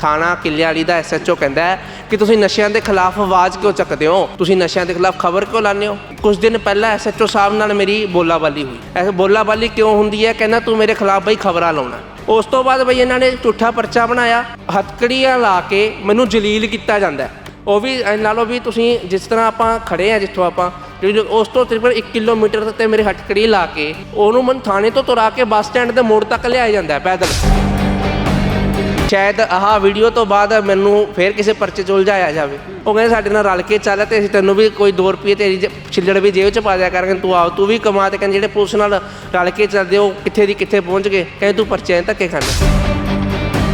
ਥਾਣਾ ਕਿੱਲਿਆਲੀ ਦਾ ਐਸਐਚਓ ਕਹਿੰਦਾ ਹੈ ਕਿ ਤੁਸੀਂ ਨਸ਼ਿਆਂ ਦੇ ਖਿਲਾਫ ਆਵਾਜ਼ ਕਿਉਂ ਚੱਕਦੇ ਹੋ? ਤੁਸੀਂ ਨਸ਼ਿਆਂ ਦੇ ਖਿਲਾਫ ਖਬਰ ਕਿਉਂ ਲਾਉਂਦੇ ਹੋ? ਕੁਝ ਦਿਨ ਪਹਿਲਾਂ ਐਸਐਚਓ ਸਾਹਿਬ ਨਾਲ ਮੇਰੀ ਬੋਲਾਬਾਲੀ ਹੋਈ। ਐ ਬੋਲਾਬਾਲੀ ਕਿਉਂ ਹੁੰਦੀ ਹੈ? ਕਹਿੰਦਾ, ਤੂੰ ਮੇਰੇ ਖਿਲਾਫ ਬਈ ਖਬਰਾਂ ਲਾਉਣਾ ਉਸ ਤੋਂ ਬਾਅਦ ਬਈ ਇਹਨਾਂ ਨੇ ਝੂਠਾ ਪਰਚਾ ਬਣਾਇਆ। ਹੱਥਕੜੀਆਂ ਲਾ ਕੇ ਮੈਨੂੰ ਜਲੀਲ ਕੀਤਾ ਜਾਂਦਾ ਉਹ ਵੀ ਐਂ ਲਾ ਲਓ ਵੀ ਤੁਸੀਂ ਜਿਸ ਤਰ੍ਹਾਂ ਆਪਾਂ ਖੜੇ ਆ ਜਿੱਥੋਂ ਆਪਾਂ ਉਸ ਤੋਂ ਤਕਰੀਬਨ 1 ਕਿਲੋਮੀਟਰ ਤੇ ਮੇਰੇ ਹੱਥਕੜੀ ਲਾ ਕੇ, ਉਹਨੂੰ ਮਨ ਥਾਣੇ ਤੋਂ ਤੁਰਾ ਕੇ ਬੱਸ ਸਟੈਂਡ ਦੇ ਮੋੜ ਤੱਕ ਲਿਆਇਆ ਜਾਂਦਾ ਪੈਦਲ। ਸ਼ਾਇਦ ਆਹ ਵੀਡੀਓ ਤੋਂ ਬਾਅਦ ਮੈਨੂੰ ਫੇਰ ਕਿਸੇ ਪਰਚੇ 'ਚ ਉਲਝਾਇਆ ਜਾਵੇ। ਉਹ ਕਹਿੰਦੇ ਸਾਡੇ ਨਾਲ ਰਲ ਕੇ ਚੱਲ ਤੇ ਅਸੀਂ ਤੈਨੂੰ ਵੀ ਕੋਈ 2 ਰੁਪਏ ਤੇਰੀ ਜੇ- ਛਿੱਲੜ ਵੀ ਜੇਬ 'ਚ ਪਾ ਦਿਆ ਕਰਾਂਗੇ ਤੂੰ ਆਓ ਤੂੰ ਵੀ ਕਮਾ ਤੇ ਕਹਿੰਦੇ ਜਿਹੜੇ ਪੁਲਿਸ ਨਾਲ ਰਲ ਕੇ ਚੱਲਦੇ ਉਹ ਕਿੱਥੇ ਦੀ ਕਿੱਥੇ ਪਹੁੰਚ ਗਏ ਕਹਿੰਦੇ ਤੂੰ ਪਰਚੇ ਧੱਕੇ ਖਾਣੇ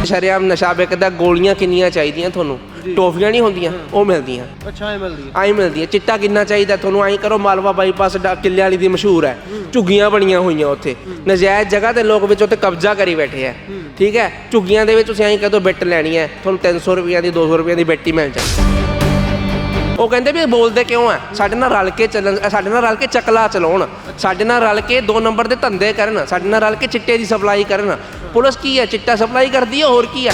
ਸ਼ਰਿਆਮ ਨਸ਼ਾ ਵਿਕਦਾ ਗੋਲੀਆਂ ਕਿੰਨੀਆਂ ਚਾਹੀਦੀਆਂ ਤੁਹਾਨੂੰ? ਟੋਫੀਆਂ ਨਹੀਂ ਹੁੰਦੀਆਂ ਉਹ ਮਿਲਦੀਆਂ। ਅੱਛਾ ਇਹ ਮਿਲਦੀ ਆਈ ਮਿਲਦੀ ਹੈ ਚਿੱਟਾ ਕਿੰਨਾ ਚਾਹੀਦਾ ਤੁਹਾਨੂੰ? ਆਈ ਕਰੋ ਮਾਲਵਾ ਬਾਈਪਾਸ ਡਾ ਕਿੱਲੇ ਵਾਲੀ ਦੀ ਮਸ਼ਹੂਰ ਹੈ। ਝੁੱਗੀਆਂ ਬਣੀਆਂ ਹੋਈਆਂ ਉੱਥੇ। ਨਜਾਇਜ਼ ਜਗ੍ਹਾ ਤੇ ਲੋਕ ਵਿੱਚ ਉੱਥੇ ਕਬਜ਼ਾ ਕਰੀ ਬੈਠੇ ਆ। ਠੀਕ ਹੈ? ਝੁੱਗੀਆਂ ਦੇ ਵਿੱਚ ਤੁਸੀਂ ਆਈ ਕਦੋਂ ਬਿੱਟ ਲੈਣੀ ਹੈ। ਤੁਹਾਨੂੰ 300 ਰੁਪਈਆ ਦੀ 200 ਰੁਪਈਆ ਦੀ ਬਿੱਟ ਹੀ ਮਿਲ ਜਾਂਦੀ ਉਹ ਕਹਿੰਦੇ ਵੀ ਇਹ ਬੋਲਦੇ ਕਿਉਂ ਆ? ਸਾਡੇ ਨਾਲ ਰਲ ਕੇ ਚੱਲਣ ਸਾਡੇ ਨਾਲ ਰਲ ਕੇ ਚਕਲਾ ਚਲਾਉਣ। ਸਾਡੇ ਨਾਲ ਰਲ ਕੇ ਦੋ ਨੰਬਰ ਦੇ ਧੰਦੇ ਕਰਨ। ਸਾਡੇ ਨਾਲ ਰਲ ਕੇ ਚਿੱਟੇ ਦੀ ਸਪਲਾਈ ਕਰਨ। ਪੁਲਿਸ ਕੀ ਹੈ? ਚਿੱਟਾ ਸਪਲਾਈ ਕਰਦੀ ਹੈ, ਹੋਰ ਕੀ ਹੈ?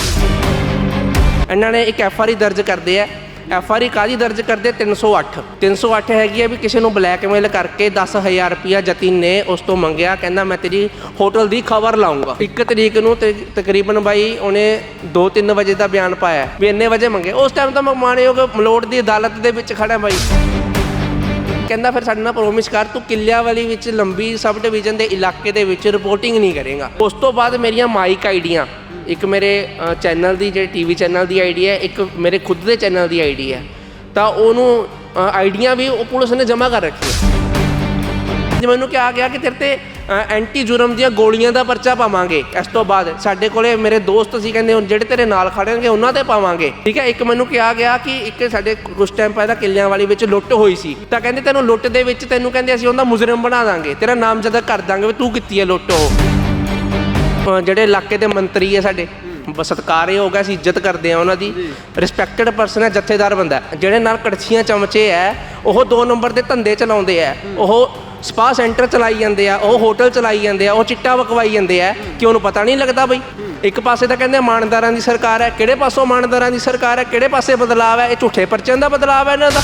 ਇਹਨਾਂ ਨੇ ਇੱਕ ਐਫ ਆਰ ਆਈ ਦਰਜ ਕਰਦੇ ਆ। ਐਫ ਆਰ ਆਈ ਕਾਦੀ ਦਰਜ ਕਰਦੇ? 308 308 ਹੈਗੀ ਹੈ ਵੀ ਕਿਸੇ ਨੂੰ ਬਲੈਕਮੇਲ ਕਰਕੇ 10000 ਰੁਪਿਆ ਜਤਿਨ ਨੇ ਉਸ ਤੋਂ ਮੰਗਿਆ। ਕਹਿੰਦਾ, ਮੈਂ ਤੇਰੀ ਹੋਟਲ ਦੀ ਖਬਰ ਲਾਉਂਗਾ। ਇੱਕ ਤਰੀਕ ਨੂੰ ਤਕਰੀਬਨ ਬਾਈ ਉਹਨੇ 2-3 ਵਜੇ ਦਾ ਬਿਆਨ ਪਾਇਆ। ਵੀ ਇੰਨੇ ਵਜੇ ਮੰਗੇ। ਉਸ ਟਾਈਮ ਤਾਂ ਮੈਂ ਮਾਣਯੋਗ ਮਲੋਟ ਦੀ ਅਦਾਲਤ ਦੇ ਵਿੱਚ ਖੜਾ ਬਾਈ। ਕਹਿੰਦਾ, ਫਿਰ ਸਾਡੇ ਨਾਲ ਪ੍ਰੋਮਿਸ ਕਰ, ਤੂੰ ਕਿੱਲਿਆਂ ਵਾਲੀ ਵਿੱਚ ਲੰਬੀ ਸਬ ਡਿਵੀਜ਼ਨ ਦੇ ਇਲਾਕੇ ਦੇ ਵਿੱਚ ਰਿਪੋਰਟਿੰਗ ਨਹੀਂ ਕਰੇਗਾ। ਉਸ ਤੋਂ ਬਾਅਦ ਮੇਰੀਆਂ ਮਾਈਕ ਆਈਡੀਆਂ। ਇੱਕ ਮੇਰੇ ਚੈਨਲ ਦੀ ਜਿਹੜੀ ਟੀਵੀ ਚੈਨਲ ਦੀ ਆਈਡੀ ਹੈ, ਇੱਕ ਮੇਰੇ ਖੁਦ ਦੇ ਚੈਨਲ ਦੀ ਆਈਡੀ ਹੈ। ਤਾਂ ਉਹਨੂੰ ਆਈਡੀਆਂ ਵੀ ਉਹ ਪੁਲਿਸ ਨੇ ਜਮ੍ਹਾਂ ਕਰ ਰੱਖੀਆਂ। ਜੇ ਮੈਨੂੰ ਕਿਹਾ ਗਿਆ ਕਿ ਤੇਰੇ ਤੇ ਐਂਟੀ ਜੁਰਮ ਦੀਆਂ ਗੋਲੀਆਂ ਦਾ ਪਰਚਾ ਪਾਵਾਂਗੇ, ਇਸ ਤੋਂ ਬਾਅਦ ਸਾਡੇ ਕੋਲੇ ਮੇਰੇ ਦੋਸਤ ਸੀ, ਕਹਿੰਦੇ ਹੁਣ ਜਿਹੜੇ ਤੇਰੇ ਨਾਲ ਖੜਨਗੇ ਉਹਨਾਂ ਤੇ ਪਾਵਾਂਗੇ। ਠੀਕ ਹੈ, ਇੱਕ ਮੈਨੂੰ ਕਿਹਾ ਗਿਆ ਕਿ ਇੱਕ ਸਾਡੇ ਕੁਝ ਟਾਈਮ ਪਹਿਲਾਂ ਕਿੱਲਿਆਂ ਵਾਲੀ ਵਿੱਚ ਲੁੱਟ ਹੋਈ ਸੀ। ਤਾਂ ਕਹਿੰਦੇ ਤੈਨੂੰ ਲੁੱਟ ਦੇ ਵਿੱਚ ਤੈਨੂੰ ਕਹਿੰਦੇ ਅਸੀਂ ਉਹਦਾ ਮੁਜਰਮ ਬਣਾ ਦਾਂਗੇ, ਤੇਰਾ ਨਾਮ ਜਦ ਕਰ ਦਾਂਗੇ ਵੀ ਤੂੰ ਕੀਤੀ ਹੈ ਲੁੱਟ ਉਹ। ਜਿਹੜੇ ਇਲਾਕੇ ਦੇ ਮੰਤਰੀ ਹੈ ਸਾਡੇ ਸਤਿਕਾਰਯੋਗ ਹੈ ਅਸੀਂ ਇੱਜ਼ਤ ਕਰਦੇ ਆ ਉਹਨਾਂ ਦੀ ਰਿਸਪੈਕਟਡ ਪਰਸਨ ਹੈ ਜਥੇਦਾਰ ਬੰਦਾ। ਜਿਹੜੇ ਨਾਲ ਕੜਛੀਆਂ ਚਮਚੇ ਹੈ ਉਹ ਦੋ ਨੰਬਰ ਦੇ ਧੰਦੇ ਚਲਾਉਂਦੇ ਆ। ਉਹ ਸਪਾ ਸੈਂਟਰ ਚਲਾਈ ਜਾਂਦੇ ਆ ਉਹ ਹੋਟਲ ਚਲਾਈ ਜਾਂਦੇ ਆ ਉਹ ਚਿੱਟਾ ਵਕਵਾਈ ਜਾਂਦੇ ਆ। ਕਿ ਉਹਨੂੰ ਪਤਾ ਨਹੀਂ ਲੱਗਦਾ ਬਈ। ਇੱਕ ਪਾਸੇ ਤਾਂ ਕਹਿੰਦੇ ਮਾਨਦਾਰਾਂ ਦੀ ਸਰਕਾਰ ਹੈ ਕਿਹੜੇ ਪਾਸੋਂ ਮਾਨਦਾਰਾਂ ਦੀ ਸਰਕਾਰ ਹੈ ਕਿਹੜੇ ਪਾਸੇ ਬਦਲਾਅ ਹੈ ਇਹ ਝੂਠੇ ਪਰਚਿਆਂ ਦਾ ਬਦਲਾਅ ਹੈ ਇਹਨਾਂ ਦਾ।